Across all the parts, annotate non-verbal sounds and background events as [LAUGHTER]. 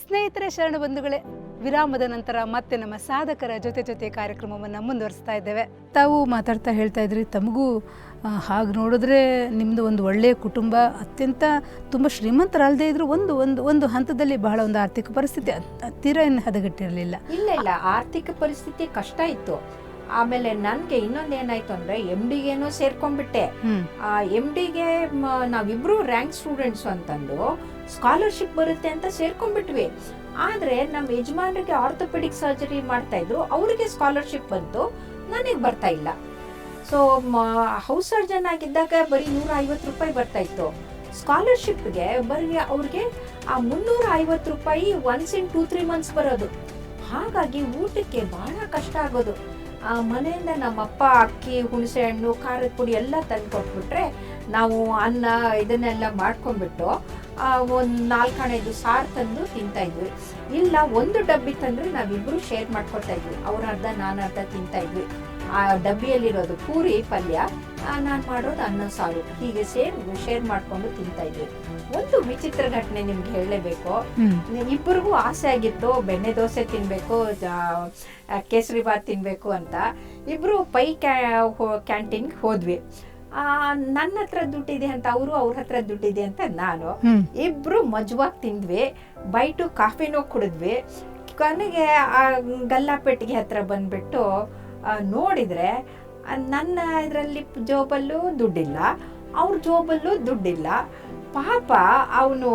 ಸ್ನೇಹಿತರೆ ಶರಣ ಬಂಧುಗಳೇ ವಿರಾಮದ ನಂತರ ಮತ್ತೆ ನಮ್ಮ ಸಾಧಕರ ಜೊತೆ ಜೊತೆ ಕಾರ್ಯಕ್ರಮವನ್ನು ಮುಂದುವರಿಸ್ತಾ ಇದ್ದೇವೆ. ತಾವು ಮಾತಾಡ್ತಾ ಹೇಳ್ತಾ ಇದ್ರಿ ತಮಗೂ ಹಾಗೆ ನೋಡಿದ್ರೆ ನಿಮ್ಮದು ಒಂದು ಒಳ್ಳೆಯ ಕುಟುಂಬ ಅತ್ಯಂತ ತುಂಬ ಶ್ರೀಮಂತರಲ್ಲದೆ ಇದ್ರೂ ಒಂದು ಒಂದು ಒಂದು ಹಂತದಲ್ಲಿ ಬಹಳ ಒಂದು ಆರ್ಥಿಕ ಪರಿಸ್ಥಿತಿ ಹತ್ತಿರ ತೀರಾ ಏನು ಹದಗೆಟ್ಟಿರಲಿಲ್ಲ. ಇಲ್ಲ ಇಲ್ಲ ಆರ್ಥಿಕ ಪರಿಸ್ಥಿತಿ ಕಷ್ಟ ಇತ್ತು. ಆಮೇಲೆ ನನ್ಗೆ ಇನ್ನೊಂದ್ ಏನಾಯ್ತು ಅಂದ್ರೆ ಎಂ ಡಿಗೇನೋ ಸೇರ್ಕೊಂಡ್ಬಿಟ್ಟೆ. ಎಂ ಡಿಗೆ ನಾವಿಬ್ರು ರ್ಯಾಂಕ್ ಸ್ಟೂಡೆಂಟ್ಸ್ ಅಂತಂದು ಸ್ಕಾಲರ್ಶಿಪ್ ಬರುತ್ತೆ ಅಂತ ಸೇರ್ಕೊಂಡ್ಬಿಟ್ವಿ. ಆದ್ರೆ ನಮ್ಮ ಯಜಮಾನ್ರಿಗೆ ಆರ್ಥೋಪೆಡಿಕ್ ಸರ್ಜರಿ ಮಾಡ್ತಾ ಇದ್ರು, ಅವರಿಗೆ ಸ್ಕಾಲರ್ಶಿಪ್ ಬಂತು, ನನಗೆ ಬರ್ತಾ ಇಲ್ಲ. ಸೊ ಹೌಸ್ ಸರ್ಜನ್ ಆಗಿದ್ದಾಗ ಬರೀ ನೂರ ಐವತ್ತು ರೂಪಾಯಿ ಬರ್ತಾ ಇತ್ತು. ಸ್ಕಾಲರ್ಶಿಪ್ಗೆ ಬರೀ ಅವ್ರಿಗೆ ಆ ಮುನ್ನೂರ ಐವತ್ತು ರೂಪಾಯಿ once in two three months ಬರೋದು. ಹಾಗಾಗಿ ಊಟಕ್ಕೆ ಬಹಳ ಕಷ್ಟ ಆಗೋದು. ಆ, ಮನೆಯಿಂದ ನಮ್ಮಪ್ಪ, ಅಕ್ಕಿ, ಹುಣಸೆ ಹಣ್ಣು, ಖಾರದ ಪುಡಿ ಎಲ್ಲ ತಂದು ಕೊಟ್ಬಿಟ್ರೆ ನಾವು ಅನ್ನ ಇದನ್ನೆಲ್ಲ ಮಾಡ್ಕೊಂಡ್ಬಿಟ್ಟು ಒಂದು ನಾಲ್ಕಣೆದು ಸಾರು ತಂದು ತಿಂತಾ ಇದ್ವಿ. ಇಲ್ಲ ಒಂದು ಡಬ್ಬಿ ತಂದ್ರೆ ನಾವಿಬ್ರು ಶೇರ್ ಮಾಡ್ಕೊತಾ ಇದ್ವಿ. ಅವ್ರ ಅರ್ಧ ನಾನು ಅರ್ಧ ತಿಂತಾ ಇದ್ವಿ. ಆ ಡಬ್ಬಿಯಲ್ಲಿರೋದು ಪೂರಿ ಪಲ್ಯ ನಾನು ಮಾಡೋದು ಅನ್ನ ಸಾರು. ಹೀಗೆ ಸೇರ್ ಶೇರ್ ಮಾಡ್ಕೊಂಡು ತಿಂತಾ ಇದ್ವಿ. ಒಂದು ವಿಚಿತ್ರ ಘಟನೆ ನಿಮ್ಗೆ ಹೇಳಲೇಬೇಕು. ಇಬ್ಬರಿಗೂ ಆಸೆ ಆಗಿತ್ತು. ಬೆಣ್ಣೆ ದೋಸೆ ತಿನ್ಬೇಕು ಕೇಸರಿ ಬಾತ್ ತಿನ್ಬೇಕು ಅಂತ. ಇಬ್ರು ಪೈ ಕ್ಯಾ ಕ್ಯಾಂಟೀನ್ಗೆ ಹೋದ್ವಿ. ನನ್ನ ಹತ್ರ ದುಡ್ಡಿದೆ ಅಂತ ಅವರು ಅವ್ರ ಹತ್ರ ದುಡ್ಡಿದೆ ಅಂತ ನಾನು ಇಬ್ರು ಮಜವಾಗಿ ತಿಂದ್ವಿ ಬೈಟು ಕಾಫಿನೂ ಕುಡಿದ್ವಿ. ಕೊನೆಗೆ ಆ ಗಲ್ಲಾಪೆಟ್ಟಿಗೆ ಹತ್ರ ಬಂದ್ಬಿಟ್ಟು ನೋಡಿದ್ರೆ ನನ್ನ ಇದರಲ್ಲಿ ಜೋಬಲ್ಲೂ ದುಡ್ಡಿಲ್ಲ ಅವ್ರ ಜೋಬಲ್ಲೂ ದುಡ್ಡಿಲ್ಲ. ಪಾಪ ಅವನು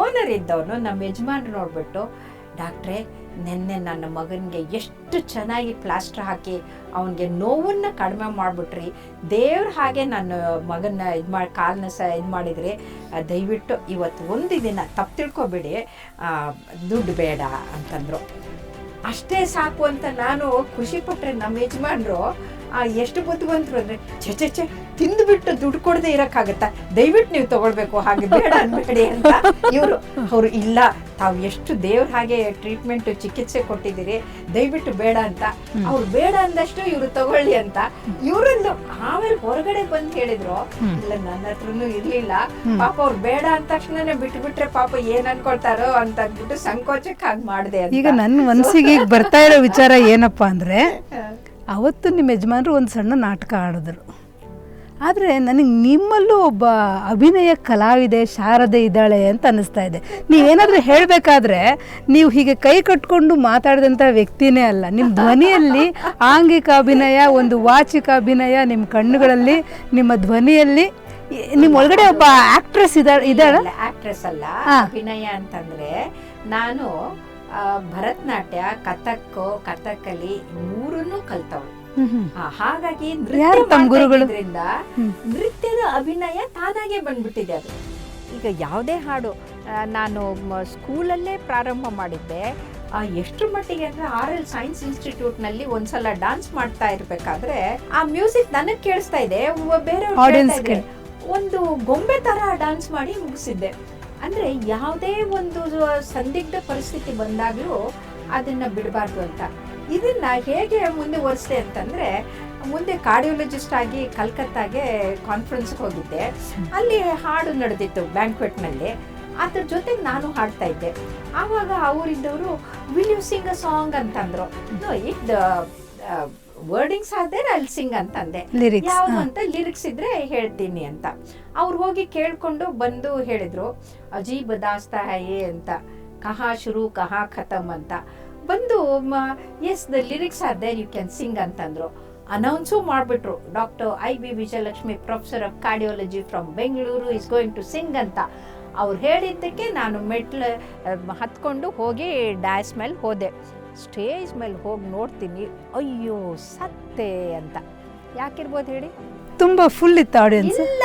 ಓನರ್ ಇದ್ದವನು ನಮ್ಮ ಯಜಮಾನ್ರು ನೋಡ್ಬಿಟ್ಟು ಡಾಕ್ಟ್ರೆ, ನಿನ್ನೆ ನನ್ನ ಮಗನಿಗೆ ಎಷ್ಟು ಚೆನ್ನಾಗಿ ಪ್ಲಾಸ್ಟರ್ ಹಾಕಿ ಅವನಿಗೆ ನೋವನ್ನು ಕಡಿಮೆ ಮಾಡಿಬಿಟ್ರಿ. ದೇವ್ರ ಹಾಗೆ ನನ್ನ ಮಗನ ಇದು ಮಾಡಿ ಕಾಲನ್ನ ಸಹ ಇದು ಮಾಡಿದರೆ ದಯವಿಟ್ಟು ಇವತ್ತು ಒಂದು ದಿನ ತಪ್ಪು ತಿಳ್ಕೊಬೇಡಿ. ದುಡ್ಡು ಬೇಡ ಅಂತಂದರು. ಅಷ್ಟೇ ಸಾಕು ಅಂತ ನಾನು ಖುಷಿ ಪಟ್ರೆ ನಮ್ಮ ಯಜಮಾನ್ರು ಆ, ಎಷ್ಟು ಬುದ್ಧಿವಂತರು ಅಂದ್ರೆ ಛೆ ಛೆ ಛೆ ತಿಂದ್ಬಿಟ್ಟು ದುಡ್ಡು ಕೊಡದೆ ಇರಕ್ಕಾಗತ್ತಾ? ದಯವಿಟ್ಟು ನೀವು ತಗೊಳ್ಬೇಕು ಹಾಗೆ ಬೇಡ ಅನ್ಬೇಡಿ ಅಂತ ಇವರು. ಅವರು ಇಲ್ಲ ತಾವು ಎಷ್ಟು ದೇವ್ರ ಹಾಗೆ ಟ್ರೀಟ್ಮೆಂಟ್ ಚಿಕಿತ್ಸೆ ಕೊಟ್ಟಿದ್ದೀರಿ ದಯವಿಟ್ಟು ಬೇಡ ಅಂತ. ಅವ್ರು ಬೇಡ ಅಂದಷ್ಟು ಇವರು ತಗೊಳ್ಳಿ ಅಂತ. ಇವರನ್ನು ಆಮೇಲೆ ಹೊರಗಡೆ ಬಂದು ಕೇಳಿದ್ರು ಇಲ್ಲ ನನ್ನ ಹತ್ರನು ಇರ್ಲಿಲ್ಲ. ಪಾಪ ಅವ್ರು ಬೇಡ ಅಂದ ತಕ್ಷಣನೇ ಬಿಟ್ಬಿಟ್ರೆ ಪಾಪ ಏನ್ ಅನ್ಕೊಳ್ತಾರೋ ಅಂತ ಅಂದ್ಬಿಟ್ಟು ಸಂಕೋಚಕ್ಕೆ ಹಾಗೆ ಮಾಡಿದೆ ಈಗ ನನ್ನ ಮನಸ್ಸಿಗೆ ಈಗ ಬರ್ತಾ ಇರೋ ವಿಚಾರ ಏನಪ್ಪಾ ಅಂದರೆ ಅವತ್ತು ನಿಮ್ಮ ಯಜಮಾನರು ಒಂದು ಸಣ್ಣ ನಾಟಕ ಆಡಿದ್ರು. ಆದರೆ ನನಗೆ ನಿಮ್ಮಲ್ಲೂ ಒಬ್ಬ ಅಭಿನಯ ಕಲಾವಿದೆ ಶಾರದೆ ಇದ್ದಾಳೆ ಅಂತ ಅನ್ನಿಸ್ತಾ ಇದೆ. ನೀವೇನಾದರೂ ಹೇಳಬೇಕಾದ್ರೆ ನೀವು ಹೀಗೆ ಕೈ ಕಟ್ಕೊಂಡು ಮಾತಾಡಿದಂಥ ವ್ಯಕ್ತಿನೇ ಅಲ್ಲ. ನಿಮ್ಮ ಧ್ವನಿಯಲ್ಲಿ ಆಂಗಿಕ ಅಭಿನಯ ಒಂದು ವಾಚಿಕ ಅಭಿನಯ ನಿಮ್ಮ ಕಣ್ಣುಗಳಲ್ಲಿ ನಿಮ್ಮ ಧ್ವನಿಯಲ್ಲಿ ನಿಮ್ಮ ಒಳಗಡೆ ಒಬ್ಬ ಆಕ್ಟ್ರೆಸ್ ಇದ್ದಾಳೆ ಇದ್ದಾಳೆ? ಆಕ್ಟ್ರೆಸ್ ಅಲ್ಲ. ಅಭಿನಯ ಅಂತಂದ್ರೆ ನಾನು ಭರತನಾಟ್ಯ ಕಥಕ್ ಕಥಕ್ಕಲಿ ಮೂರನ್ನು ಕಲ್ತವಳು. ಹಾಗಾಗಿ ಯಾರು ತಮ್ಮ ಗುರುಗಳು? ನೃತ್ಯ ಹ್ಮ್. ನೃತ್ಯದ ಅಭಿನಯ ತಾನಾಗೆ ಬಂದ್ಬಿಟ್ಟಿದೆ ಅದು. ಈಗ ಯಾವುದೇ ಹಾಡು ನಾನು ಸ್ಕೂಲಲ್ಲೇ ಪ್ರಾರಂಭ ಮಾಡಿದ್ದೆ. ಎಷ್ಟು ಮಟ್ಟಿಗೆ ಅಂದ್ರೆ ಆರ್ ಎಲ್ ಸೈನ್ಸ್ ಇನ್ಸ್ಟಿಟ್ಯೂಟ್ನಲ್ಲಿ ಒಂದ್ಸಲ ಡಾನ್ಸ್ ಮಾಡ್ತಾ ಇರ್ಬೇಕಾದ್ರೆ ಆ ಮ್ಯೂಸಿಕ್ ನನಗ್ ಕೇಳಿಸ್ತಾ ಇದೆ ಬೇರೆ ಒಂದು ಗೊಂಬೆ ತರ ಡಾನ್ಸ್ ಮಾಡಿ ಮುಗಿಸಿದ್ದೆ. ಅಂದ್ರೆ ಯಾವುದೇ ಒಂದು ಸಂದಿಗ್ಧ ಪರಿಸ್ಥಿತಿ ಬಂದಾಗ್ಲೂ ಅದನ್ನ ಬಿಡಬಾರ್ದು ಅಂತ. ಇದನ್ನ ಹೇಗೆ ಮುಂದುವರಿಸಿದೆ ಅಂತಂದ್ರೆ, ಮುಂದೆ ಕಾರ್ಡಿಯೋಲಜಿಸ್ಟ್ ಆಗಿ ಕಲ್ಕತ್ತಾಗೆ ಕಾನ್ಫರೆನ್ಸ್ಗೆ ಹೋಗಿದ್ದೆ. ಅಲ್ಲಿ ಹಾಡು ನಡೆದಿತ್ತು ಬ್ಯಾಂಕ್ವೆಟ್ನಲ್ಲಿ ಅದ್ರ ಜೊತೆಗೆ ನಾನು ಹಾಡ್ತಾ ಇದ್ದೆ. ಆವಾಗ ಅವರಿದ್ದವರು will you sing a song ಅಂತಂದ್ರು. ಇಟ್ ವರ್ಡಿಂಗ್ಸ್ ಆದ್ರೆ ಅಲ್ಲಿ ಸಿಂಗ್ ಅಂತಂದೆ. ಯಾವುದು ಅಂತ ಲಿರಿಕ್ಸ್ ಇದ್ರೆ ಹೇಳ್ತೀನಿ ಅಂತ. ಅವ್ರು ಹೋಗಿ ಕೇಳ್ಕೊಂಡು ಬಂದು ಹೇಳಿದ್ರು ಅಜೀಬ್ ದಾಸ್ತಾ ಹೇ ಅಂತ. ಕಹಾ ಶುರು ಕಹಾ ಖತಮ್ ಅಂತ. ಬಂದು yes the lyrics are there you can sing ಅಂತಂದ್ರು. ಅನೌನ್ಸು ಮಾಡಿಬಿಟ್ರು. Doctor I B Vijayalakshmi professor of cardiology from Bengaluru is going to sing ಅಂತ. ಅವ್ರು ಹೇಳಿದ್ದಕ್ಕೆ ನಾನು ಮೆಟ್ಲು ಹತ್ಕೊಂಡು ಹೋಗಿ ಡ್ಯಾಸ್ ಮೇಲೆ ಹೋದೆ. ಸ್ಟೇಜ್ ಮೇಲೆ ಹೋಗಿ ನೋಡ್ತೀನಿ ಅಯ್ಯೋ ಸತ್ತೆ ಅಂತ. ಯಾಕಿರ್ಬೋದು ಹೇಳಿ? ತುಂಬಾ ಫುಲ್ ಇತ್ತು ಆಡಿಯನ್ಸ್ ಇಲ್ಲ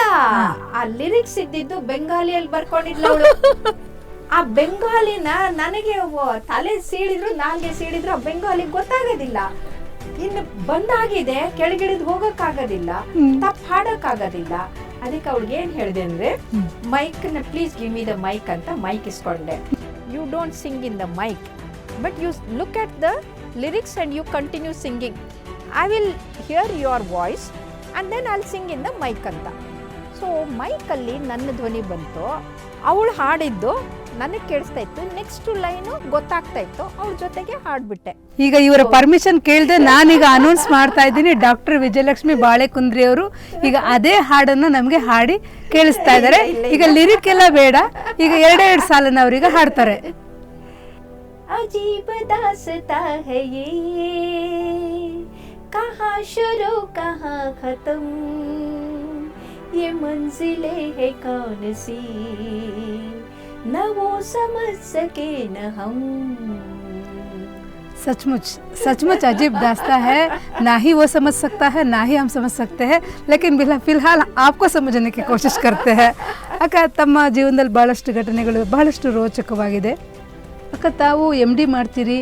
ಆ ಲಿರಿಕ್ಸ್ ಇದ್ದಿದ್ದು ಬೆಂಗಾಲಿಯಲ್ಲಿ ಬರ್ಕೊಂಡಿದ್ಲು ಅವಳು. [LAUGHS] ಆ ಬೆಂಗಾಲಿನ ನನಗೆ ತಲೆ ಸೀಳಿದ್ರು ನಾಲ್ಗೆ ಸೀಳಿದ್ರು ಆ ಬೆಂಗಾಲಿ ಗೊತ್ತಾಗೋದಿಲ್ಲ. ಇನ್ನು ಬಂದಾಗಿದೆ ಕೆಳಗಿಳಿದು ಹೋಗಕ್ಕಾಗೋದಿಲ್ಲ. ತಪ್ಪು ಹಾಡಕ್ಕಾಗೋದಿಲ್ಲ. ಅದಕ್ಕೆ ಅವಳಿಗೆ ಏನು ಹೇಳಿದೆ ಅಂದರೆ ಮೈಕ್ನ ಮೈಕ್ನ please give me the mic ಅಂತ mic ಇಸ್ಕೊಂಡೆ. You don't sing in the mic but you look at the lyrics and you continue singing I will hear your voice and then I'll sing in the mic ಅಂತ. So ಮೈಕಲ್ಲಿ ನನ್ನ ಧ್ವನಿ ಬಂತು. ಅವಳು ಹಾಡಿದ್ದು ನನಗೆ ಕೇಳಿಸ್ತಾ ಇತ್ತು. ನೆಕ್ಸ್ಟ್ ಲೈನು ಗೊತ್ತಾಗ್ತಾ ಇತ್ತು. ಅವ್ರ ಜೊತೆಗೆ ಹಾಡ್ಬಿಟ್ಟೆ. ಈಗ ಇವರ ಪರ್ಮಿಷನ್ ಕೇಳಿದೆ ನಾನೀಗ ಅನೌನ್ಸ್ ಮಾಡ್ತಾ ಇದ್ದೀನಿ. ಡಾಕ್ಟರ್ ವಿಜಯಲಕ್ಷ್ಮಿ ಬಾಳೆಕುಂದ್ರಿ ಅವರು ಈಗ ಅದೇ ಹಾಡನ್ನು ನಮಗೆ ಹಾಡಿ ಕೇಳಿಸ್ತಾ ಇದ್ದಾರೆ. ಈಗ ಲಿರಿಕ್ ಎಲ್ಲ ಬೇಡ. ಈಗ ಎರಡೆರಡು ಸಾಲನ್ನು ಅವರೀಗ ಹಾಡ್ತಾರೆ. अजीब दासता है ये कहाँ शुरू कहाँ खत्म ये मंजिलें है कौन सी न वो समझ सके न हम सचमुच सचमुच अजीब दास्ता है ना ही वो समझ सकता है ना ही हम समझ सकते हैं लेकिन बिला- फिलहाल आपको समझने की कोशिश करते हैं ಅಕ್ಕ ತಮ್ಮ ಜೀವನದಲ್ಲಿ ಭಾಳಷ್ಟು ಘಟನೆಗಳು ಬಹಳಷ್ಟು ರೋಚಕವಾಗಿದೆ ಅಕ್ಕ ತಾವು ಎಂ ಡಿ ಮಾಡ್ತೀರಿ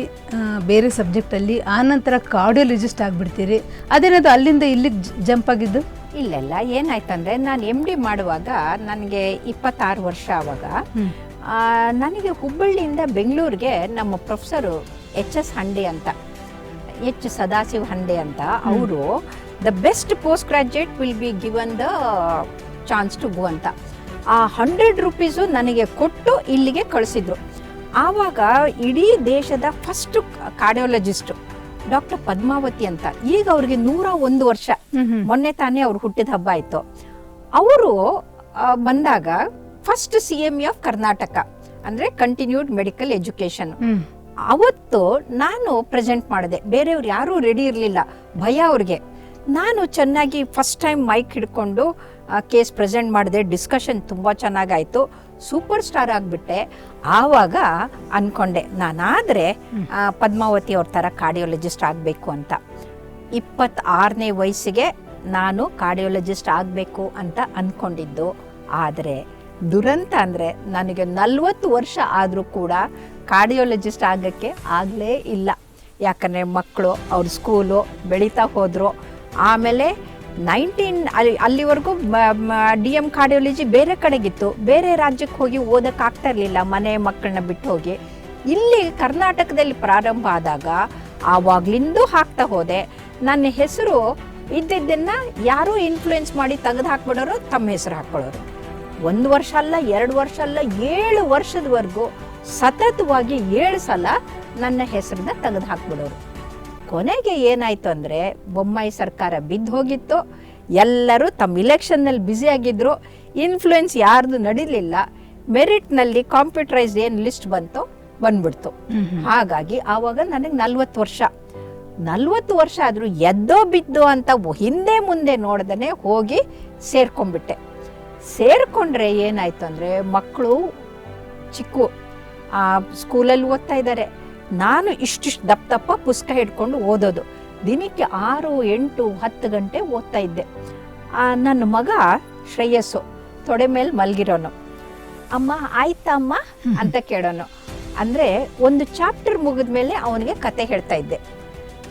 ಬೇರೆ ಸಬ್ಜೆಕ್ಟಲ್ಲಿ ಆನಂತರ ಕಾರ್ಡಿಯೋಲಜಿಸ್ಟ್ ಆಗಿಬಿಡ್ತೀರಿ. ಅದೇನದು ಅಲ್ಲಿಂದ ಇಲ್ಲಿಗೆ ಜಂಪ್ ಆಗಿದ್ದು? ಇಲ್ಲೆಲ್ಲ ಏನಾಯ್ತಂದ್ರೆ ನಾನು ಎಂ ಡಿ ಮಾಡುವಾಗ ನನಗೆ ಇಪ್ಪತ್ತಾರು ವರ್ಷ ಆವಾಗ ನನಗೆ ಹುಬ್ಬಳ್ಳಿಯಿಂದ ಬೆಂಗಳೂರಿಗೆ ನಮ್ಮ ಪ್ರೊಫೆಸರು ಎಚ್ ಎಸ್ ಹಂಡೆ ಅಂತ ಎಚ್ ಸದಾಶಿವ್ ಹಂಡೆ ಅಂತ ಅವರು the best post graduate will be given the chance to go ಅಂತ. ಆ ಹಂಡ್ರೆಡ್ ರುಪೀಸು ನನಗೆ ಕೊಟ್ಟು ಇಲ್ಲಿಗೆ ಕಳಿಸಿದ್ರು. ಆವಾಗ ಇಡೀ ದೇಶದ ಫಸ್ಟ್ ಕಾರ್ಡಿಯೋಲಜಿಸ್ಟ್ ಡಾಕ್ಟರ್ ಪದ್ಮಾವತಿ ಅಂತ. ಈಗ ಅವ್ರಿಗೆ ನೂರ ಒಂದು ವರ್ಷ. ಮೊನ್ನೆ ತಾನೇ ಅವ್ರು ಹುಟ್ಟಿದ ಹಬ್ಬ ಆಯ್ತು. ಅವರು ಬಂದಾಗ first C M of Karnataka ಅಂದ್ರೆ ಕಂಟಿನ್ಯೂಡ್ ಮೆಡಿಕಲ್ ಎಜುಕೇಶನ್ ಅವತ್ತು ನಾನು ಪ್ರೆಸೆಂಟ್ ಮಾಡಿದೆ. ಬೇರೆಯವ್ರು ಯಾರೂ ರೆಡಿ ಇರಲಿಲ್ಲ. ಭಯ ಅವ್ರಿಗೆ. ನಾನು ಚೆನ್ನಾಗಿ ಫಸ್ಟ್ ಟೈಮ್ ಮೈಕ್ ಹಿಡ್ಕೊಂಡು ಕೇಸ್ ಪ್ರೆಸೆಂಟ್ ಮಾಡಿದೆ. ಡಿಸ್ಕಷನ್ ತುಂಬ ಚೆನ್ನಾಗಾಯಿತು. Super star ಆಗಿಬಿಟ್ಟೆ. ಆವಾಗ ಅಂದ್ಕೊಂಡೆ ನಾನಾದರೆ ಪದ್ಮಾವತಿ ಅವ್ರ ಥರ ಕಾರ್ಡಿಯೋಲಜಿಸ್ಟ್ ಆಗಬೇಕು ಅಂತ. ಇಪ್ಪತ್ತಾರನೇ ವಯಸ್ಸಿಗೆ ನಾನು ಕಾರ್ಡಿಯೋಲಜಿಸ್ಟ್ ಆಗಬೇಕು ಅಂತ ಅಂದ್ಕೊಂಡಿದ್ದು ಆದರೆ ದುರಂತ ಅಂದರೆ ನನಗೆ ನಲ್ವತ್ತು ವರ್ಷ ಆದರೂ ಕೂಡ ಕಾರ್ಡಿಯೋಲಜಿಸ್ಟ್ ಆಗೋಕ್ಕೆ ಆಗಲೇ ಇಲ್ಲ. ಯಾಕಂದರೆ ಮಕ್ಕಳು ಅವ್ರ ಸ್ಕೂಲು ಬೆಳೀತಾ ಹೋದರು. ಆಮೇಲೆ ನೈನ್ಟೀನ್ ಅಲ್ಲಿ ಅಲ್ಲಿವರೆಗೂ ಡಿ ಎಂ ಕಾರ್ಡಿಯಾಲಜಿ ಬೇರೆ ಕಡೆಗಿತ್ತು. ಬೇರೆ ರಾಜ್ಯಕ್ಕೆ ಹೋಗಿ ಓದೋಕ್ಕಾಗ್ತಾ ಇರಲಿಲ್ಲ, ಮನೆ ಮಕ್ಕಳನ್ನ ಬಿಟ್ಟು ಹೋಗಿ. ಇಲ್ಲಿ ಕರ್ನಾಟಕದಲ್ಲಿ ಪ್ರಾರಂಭ ಆದಾಗ ಆವಾಗ್ಲಿಂದೂ ಹಾಕ್ತಾ ಹೋದೆ. ನನ್ನ ಹೆಸರು ಇದ್ದಿದ್ದನ್ನ ಯಾರೂ ಇನ್ಫ್ಲುಯೆನ್ಸ್ ಮಾಡಿ ತೆಗೆದು ಹಾಕ್ಬಿಡೋರು, ತಮ್ಮ ಹೆಸರು ಹಾಕ್ಕೊಳ್ಳೋರು. ಒಂದು ವರ್ಷ ಅಲ್ಲ, ಎರಡು ವರ್ಷ ಅಲ್ಲ, ಏಳು ವರ್ಷದವರೆಗೂ ಸತತವಾಗಿ ಏಳು ಸಲ ನನ್ನ ಹೆಸರನ್ನ ತೆಗೆದು ಹಾಕ್ಬಿಡೋರು. ಕೊನೆಗೆ ಏನಾಯ್ತು ಅಂದರೆ ಬೊಮ್ಮಾಯಿ ಸರ್ಕಾರ ಬಿದ್ದು ಹೋಗಿತ್ತು. ಎಲ್ಲರೂ ತಮ್ಮ ಇಲೆಕ್ಷನ್ನಲ್ಲಿ ಬ್ಯುಸಿ ಆಗಿದ್ರು. ಇನ್ಫ್ಲುಯೆನ್ಸ್ ಯಾರ್ದು ನಡೀಲಿಲ್ಲ. ಮೆರಿಟ್ನಲ್ಲಿ ಕಾಂಪ್ಯೂಟರೈಸ್ ಏನು ಲಿಸ್ಟ್ ಬಂತು? ಬಂದ್ಬಿಡ್ತು. ಹಾಗಾಗಿ ಆವಾಗ ನನಗೆ ನಲ್ವತ್ತು ವರ್ಷ. ನಲ್ವತ್ತು ವರ್ಷ ಆದರೂ ಎದ್ದೋ ಬಿದ್ದೋ ಅಂತ ಹಿಂದೆ ಮುಂದೆ ನೋಡ್ದೇ ಹೋಗಿ ಸೇರ್ಕೊಂಡ್ಬಿಟ್ಟೆ. ಸೇರಿಕೊಂಡ್ರೆ ಏನಾಯ್ತು ಅಂದರೆ ಮಕ್ಕಳು ಚಿಕ್ಕು ಆ, ಸ್ಕೂಲಲ್ಲಿ ಓದ್ತಾ ಇದ್ದಾರೆ. ನಾನು ಇಷ್ಟಿಷ್ಟು ದಪ್ಪ ದಪ್ಪ ಪುಸ್ತಕ ಹಿಡ್ಕೊಂಡು ಓದೋದು. ದಿನಕ್ಕೆ ಆರು ಎಂಟು ಹತ್ತು ಗಂಟೆ ಓದ್ತಾ ಇದ್ದೆ. ನನ್ನ ಮಗ ಶ್ರೇಯಸ್ಸು. ತೊಡೆ ಮೇಲೆ ಮಲಗಿರೋನು. ಅಮ್ಮ ಆಯ್ತಾ ಅಮ್ಮ? ಅಂತ ಕೇಳೋನು. ಅಂದರೆ ಒಂದು ಚಾಪ್ಟರ್ ಮುಗಿದ ಮೇಲೆ ಅವನಿಗೆ ಕತೆ ಹೇಳ್ತಾ ಇದ್ದೆ.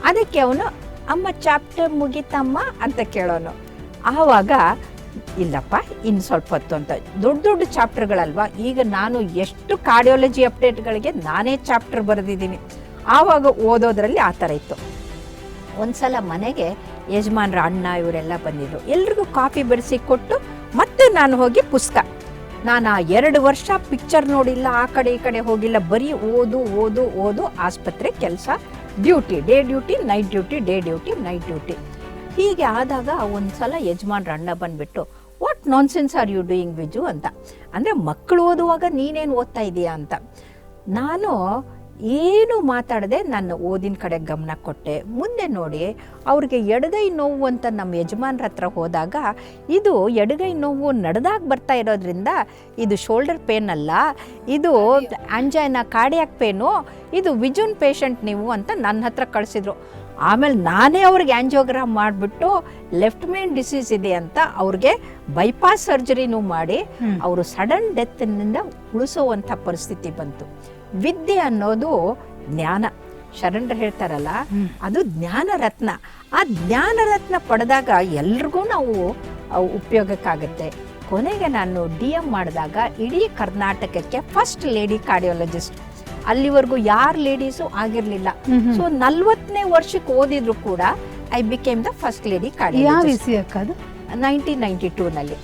ಅದಕ್ಕೆ ಅವನು ಅಮ್ಮ ಚಾಪ್ಟರ್ ಮುಗೀತಮ್ಮ? ಅಂತ ಕೇಳೋನು. ಆವಾಗ ಇಲ್ಲಪ್ಪ ಇನ್ನು ಸ್ವಲ್ಪ ಹೊತ್ತು ಅಂತ. ದೊಡ್ಡ ದೊಡ್ಡ ಚಾಪ್ಟರ್ಗಳಲ್ವಾ? ಈಗ ನಾನು ಎಷ್ಟು ಕಾರ್ಡಿಯಾಲಜಿ ಅಪ್ಡೇಟ್ಗಳಿಗೆ ನಾನೇ ಚಾಪ್ಟರ್ ಬರೆದಿದ್ದೀನಿ. ಆವಾಗ ಓದೋದ್ರಲ್ಲಿ ಆ ಥರ ಇತ್ತು. ಒಂದ್ಸಲ ಮನೆಗೆ ಯಜಮಾನ್ರ ಅಣ್ಣ ಇವರೆಲ್ಲ ಬಂದಿದ್ದರು ಎಲ್ರಿಗೂ ಕಾಫಿ ಬೆರೆಸಿ ಕೊಟ್ಟು ಮತ್ತೆ ನಾನು ಹೋಗಿ ಪುಸ್ತಕ. ನಾನು ಆ ಎರಡು ವರ್ಷ ಪಿಕ್ಚರ್ ನೋಡಿಲ್ಲ, ಆ ಕಡೆ ಈ ಕಡೆ ಹೋಗಿಲ್ಲ. ಬರೀ ಓದು ಓದು ಓದು, ಆಸ್ಪತ್ರೆ ಕೆಲಸ duty day duty night duty day duty night duty ಹೀಗೆ ಆದಾಗ ಒಂದ್ಸಲ ಯಜಮಾನ್ರ ಅಣ್ಣ ಬಂದ್ಬಿಟ್ಟು what sense are you doing Viju ಅಂತ. ಅಂದರೆ ಮಕ್ಕಳು ಓದುವಾಗ ನೀನೇನು ಓದ್ತಾ ಇದೀಯಾ ಅಂತ. ನಾನು ಏನು ಮಾತಾಡದೆ ನನ್ನ ಓದಿನ ಕಡೆ ಗಮನ ಕೊಟ್ಟೆ. ಮುಂದೆ ನೋಡಿ ಅವ್ರಿಗೆ ಎಡಗೈ ನೋವು ಅಂತ ನಮ್ಮ ಯಜಮಾನ್ರ ಹತ್ರ ಹೋದಾಗ ಇದು ಎಡಗೈ ನೋವು ನಡೆದಾಗ ಬರ್ತಾ ಇರೋದ್ರಿಂದ ಇದು ಶೋಲ್ಡರ್ ಪೇನ್ ಅಲ್ಲ ಇದು ಆಂಜಾಯ್ನ ಕಾರ್ಡಿಯಾಕ್ ಪೇನು ಇದು ವಿಜುನ್ ಪೇಷಂಟ್ ನೀವು ಅಂತ ನನ್ನ ಹತ್ರ ಕಳಿಸಿದ್ರು. ಆಮೇಲೆ ನಾನೇ ಅವ್ರಿಗೆ ಆ್ಯಂಜಿಯೋಗ್ರಾಮ್ ಮಾಡಿಬಿಟ್ಟು ಲೆಫ್ಟ್ ಮೇನ್ ಡಿಸೀಸ್ ಇದೆ ಅಂತ ಅವ್ರಿಗೆ ಬೈಪಾಸ್ ಸರ್ಜರಿನೂ ಮಾಡಿ. ಅವರು ಸಡನ್ ಡೆತ್ನಿಂದ ಉಳಿಸುವಂಥ ಪರಿಸ್ಥಿತಿ ಬಂತು. ವಿದ್ಯೆ ಅನ್ನೋದು ಜ್ಞಾನ. ಶರಣರು ಹೇಳ್ತಾರಲ್ಲ ಅದು ಜ್ಞಾನ ರತ್ನ. ಆ ಜ್ಞಾನ ರತ್ನ ಪಡೆದಾಗ ಎಲ್ರಿಗೂ ನಾವು ಉಪಯೋಗಕ್ಕಾಗುತ್ತೆ. ಕೊನೆಗೆ ನಾನು ಡಿ ಎಂ ಮಾಡಿದಾಗ ಇಡೀ ಕರ್ನಾಟಕಕ್ಕೆ ಫಸ್ಟ್ ಲೇಡಿ ಕಾರ್ಡಿಯಾಲಜಿಸ್ಟ್ ಅಲ್ಲಿವರೆಗೂ ಯಾರು ಲೇಡೀಸು ಆಗಿರಲಿಲ್ಲ. ಸೊ ನಲ್ವತ್ತನೇ ವರ್ಷಕ್ಕೆ ಓದಿದ್ರು ಕೂಡ I became the first lady ಯಾವ ಇಸಿ ಅಕ್ಕ ಅದು? ನೈನ್ಟೀನ್ ನೈಂಟಿ ಟೂನಲ್ಲಿ.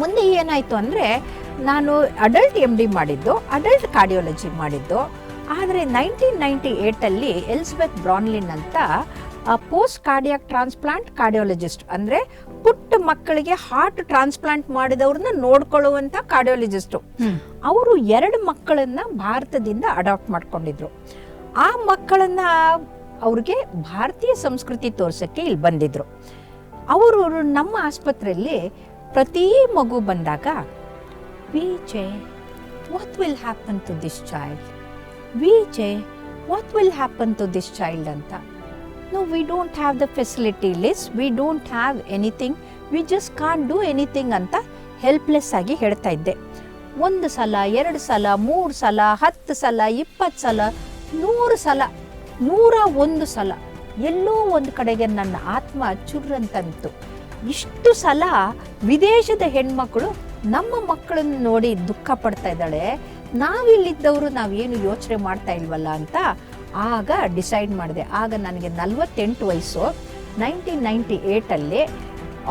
ಮುಂದೆ ಏನಾಯ್ತು ಅಂದ್ರೆ ನಾನು ಅಡಲ್ಟ್ ಎಂ ಡಿ ಮಾಡಿದ್ದು ಅಡಲ್ಟ್ ಕಾರ್ಡಿಯಾಲಜಿ ಮಾಡಿದ್ದು. ಆದರೆ ನೈನ್ಟೀನ್ ನೈಂಟಿ ಏಯ್ಟಲ್ಲಿ ಎಲ್ಸ್ಬೆತ್ ಬ್ರಾನ್ಲಿನ್ ಅಂತ ಪೋಸ್ಟ್ ಕಾರ್ಡಿಯಾಕ್ ಟ್ರಾನ್ಸ್ಪ್ಲಾಂಟ್ ಕಾರ್ಡಿಯಾಲಜಿಸ್ಟ್ ಅಂದರೆ ಪುಟ್ಟ ಮಕ್ಕಳಿಗೆ ಹಾರ್ಟ್ ಟ್ರಾನ್ಸ್ಪ್ಲಾಂಟ್ ಮಾಡಿದವ್ರನ್ನ ನೋಡ್ಕೊಳ್ಳುವಂತ ಕಾರ್ಡಿಯಾಲಜಿಸ್ಟು ಅವರು ಎರಡು ಮಕ್ಕಳನ್ನ ಭಾರತದಿಂದ ಅಡಾಪ್ಟ್ ಮಾಡ್ಕೊಂಡಿದ್ರು. ಆ ಮಕ್ಕಳನ್ನ ಅವ್ರಿಗೆ ಭಾರತೀಯ ಸಂಸ್ಕೃತಿ ತೋರ್ಸಕ್ಕೆ ಇಲ್ಲಿ ಬಂದಿದ್ರು. ಅವರು ನಮ್ಮ ಆಸ್ಪತ್ರೆಯಲ್ಲಿ ಪ್ರತಿ ಮಗು ಬಂದಾಗ VJ what will happen to this child V J what will happen to this child ಅಂತ. No we don't have the facility list we don't have anything we just can't do anything ಅಂತ helpless ಆಗಿ ಹೇಳ್ತಾ ಇದ್ದೆ ಒಂದು ಸಲ ಎರಡು ಸಲ ಮೂರು ಸಲ ಹತ್ತು ಸಲ ಇಪ್ಪತ್ತು ಸಲ ನೂರು ಸಲ ನೂರ ಒಂದು ಸಲ ಎಲ್ಲೋ ಒಂದು ಕಡೆಗೆ ನನ್ನ ಆತ್ಮ ಚುರ್ರಂತಂತು ಇಷ್ಟು ಸಲ ವಿದೇಶದ ಹೆಣ್ಮಕ್ಳು ನಮ್ಮ ಮಕ್ಕಳನ್ನು ನೋಡಿ ದುಃಖ ಪಡ್ತಾ ಇದ್ದಾಳೆ ನಾವಿಲ್ಲಿದ್ದವರು ನಾವೇನು ಯೋಚನೆ ಮಾಡ್ತಾ ಇಲ್ವಲ್ಲ ಅಂತ ಆಗ ಡಿಸೈಡ್ ಮಾಡಿದೆ. ಆಗ ನನಗೆ ನಲವತ್ತೆಂಟು ವಯಸ್ಸು. ನೈನ್ಟೀನ್ ನೈಂಟಿ ಏಯ್ಟಲ್ಲಿ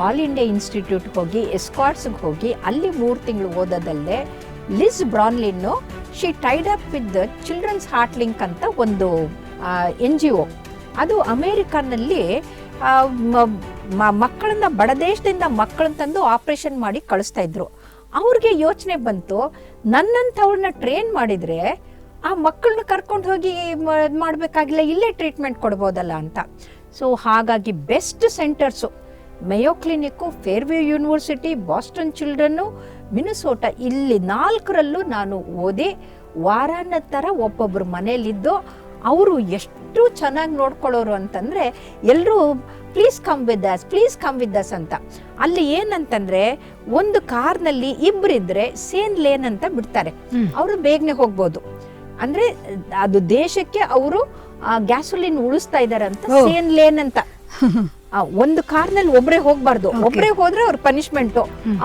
ಆಲ್ ಇಂಡಿಯಾ ಇನ್ಸ್ಟಿಟ್ಯೂಟ್ಗೆ ಹೋಗಿ, ಎಸ್ಕಾಟ್ಸ್ಗೆ ಹೋಗಿ, ಅಲ್ಲಿ ಮೂರು ತಿಂಗಳು ಓದೋದಲ್ಲೇ ಲಿಸ್ ಬ್ರಾನ್ಲಿನ್ನು, she tied up with children's heart link ಅಂತ ಒಂದು ಎನ್ ಜಿ ಒ ಅದು ಅಮೇರಿಕಾನಲ್ಲಿ ಮಕ್ಕಳನ್ನ ಬಡ ದೇಶದಿಂದ ಮಕ್ಕಳನ್ನ ತಂದು ಆಪರೇಷನ್ ಮಾಡಿ ಕಳಿಸ್ತಾ ಇದ್ರು. ಅವ್ರಿಗೆ ಯೋಚನೆ ಬಂತು ನನ್ನಂಥವ್ರನ್ನ ಟ್ರೈನ್ ಮಾಡಿದ್ರೆ ಆ ಮಕ್ಕಳನ್ನ ಕರ್ಕೊಂಡು ಹೋಗಿ ಮಾಡಬೇಕಾಗಿಲ್ಲ ಮಾಡ್ಬೇಕಾಗಿಲ್ಲ ಇಲ್ಲೇ ಟ್ರೀಟ್ಮೆಂಟ್ ಕೊಡ್ಬೋದಲ್ಲ ಅಂತ. ಸೊ ಹಾಗಾಗಿ best centres Mayo clinic Fairview university Boston children Minnesota ಇಲ್ಲಿ ನಾಲ್ಕರಲ್ಲೂ ನಾನು ಓದಿ ವಾರಾನ ಥರ ಒಬ್ಬೊಬ್ಬರು ಮನೇಲಿದ್ದು ಅವರು ಎಷ್ಟು ಚೆನ್ನಾಗಿ ನೋಡ್ಕೊಳ್ಳೋರು ಅಂತಂದರೆ ಎಲ್ಲರೂ please come with us please come with us ಅಂತ. ಅಲ್ಲಿ ಏನಂತಂದರೆ ಒಂದು ಕಾರ್ನಲ್ಲಿ ಇಬ್ಬರಿದ್ರೆ ಸೇನ್ ಲೇನ್ ಅಂತ ಬಿಡ್ತಾರೆ. ಅವರು ಬೇಗನೆ ಹೋಗ್ಬೋದು. ಅಂದ್ರೆ ಅದು ದೇಶಕ್ಕೆ ಅವರು ಗ್ಯಾಸೋಲಿನ್ ಉಳಿಸ್ತಾ ಇದಾರೆ ಅಂತ ಸೇನ್ ಲೇನ್ ಅಂತ. ಒಂದು ಕಾರ್ನಲ್ಲಿ ಒಬ್ರೇ ಹೋಗ್ಬಾರ್ದು. ಒಬ್ರೆ ಒಬ್ರೇ ಹೋದ್ರೆ ಅವ್ರ ಪನಿಷ್ಮೆಂಟ್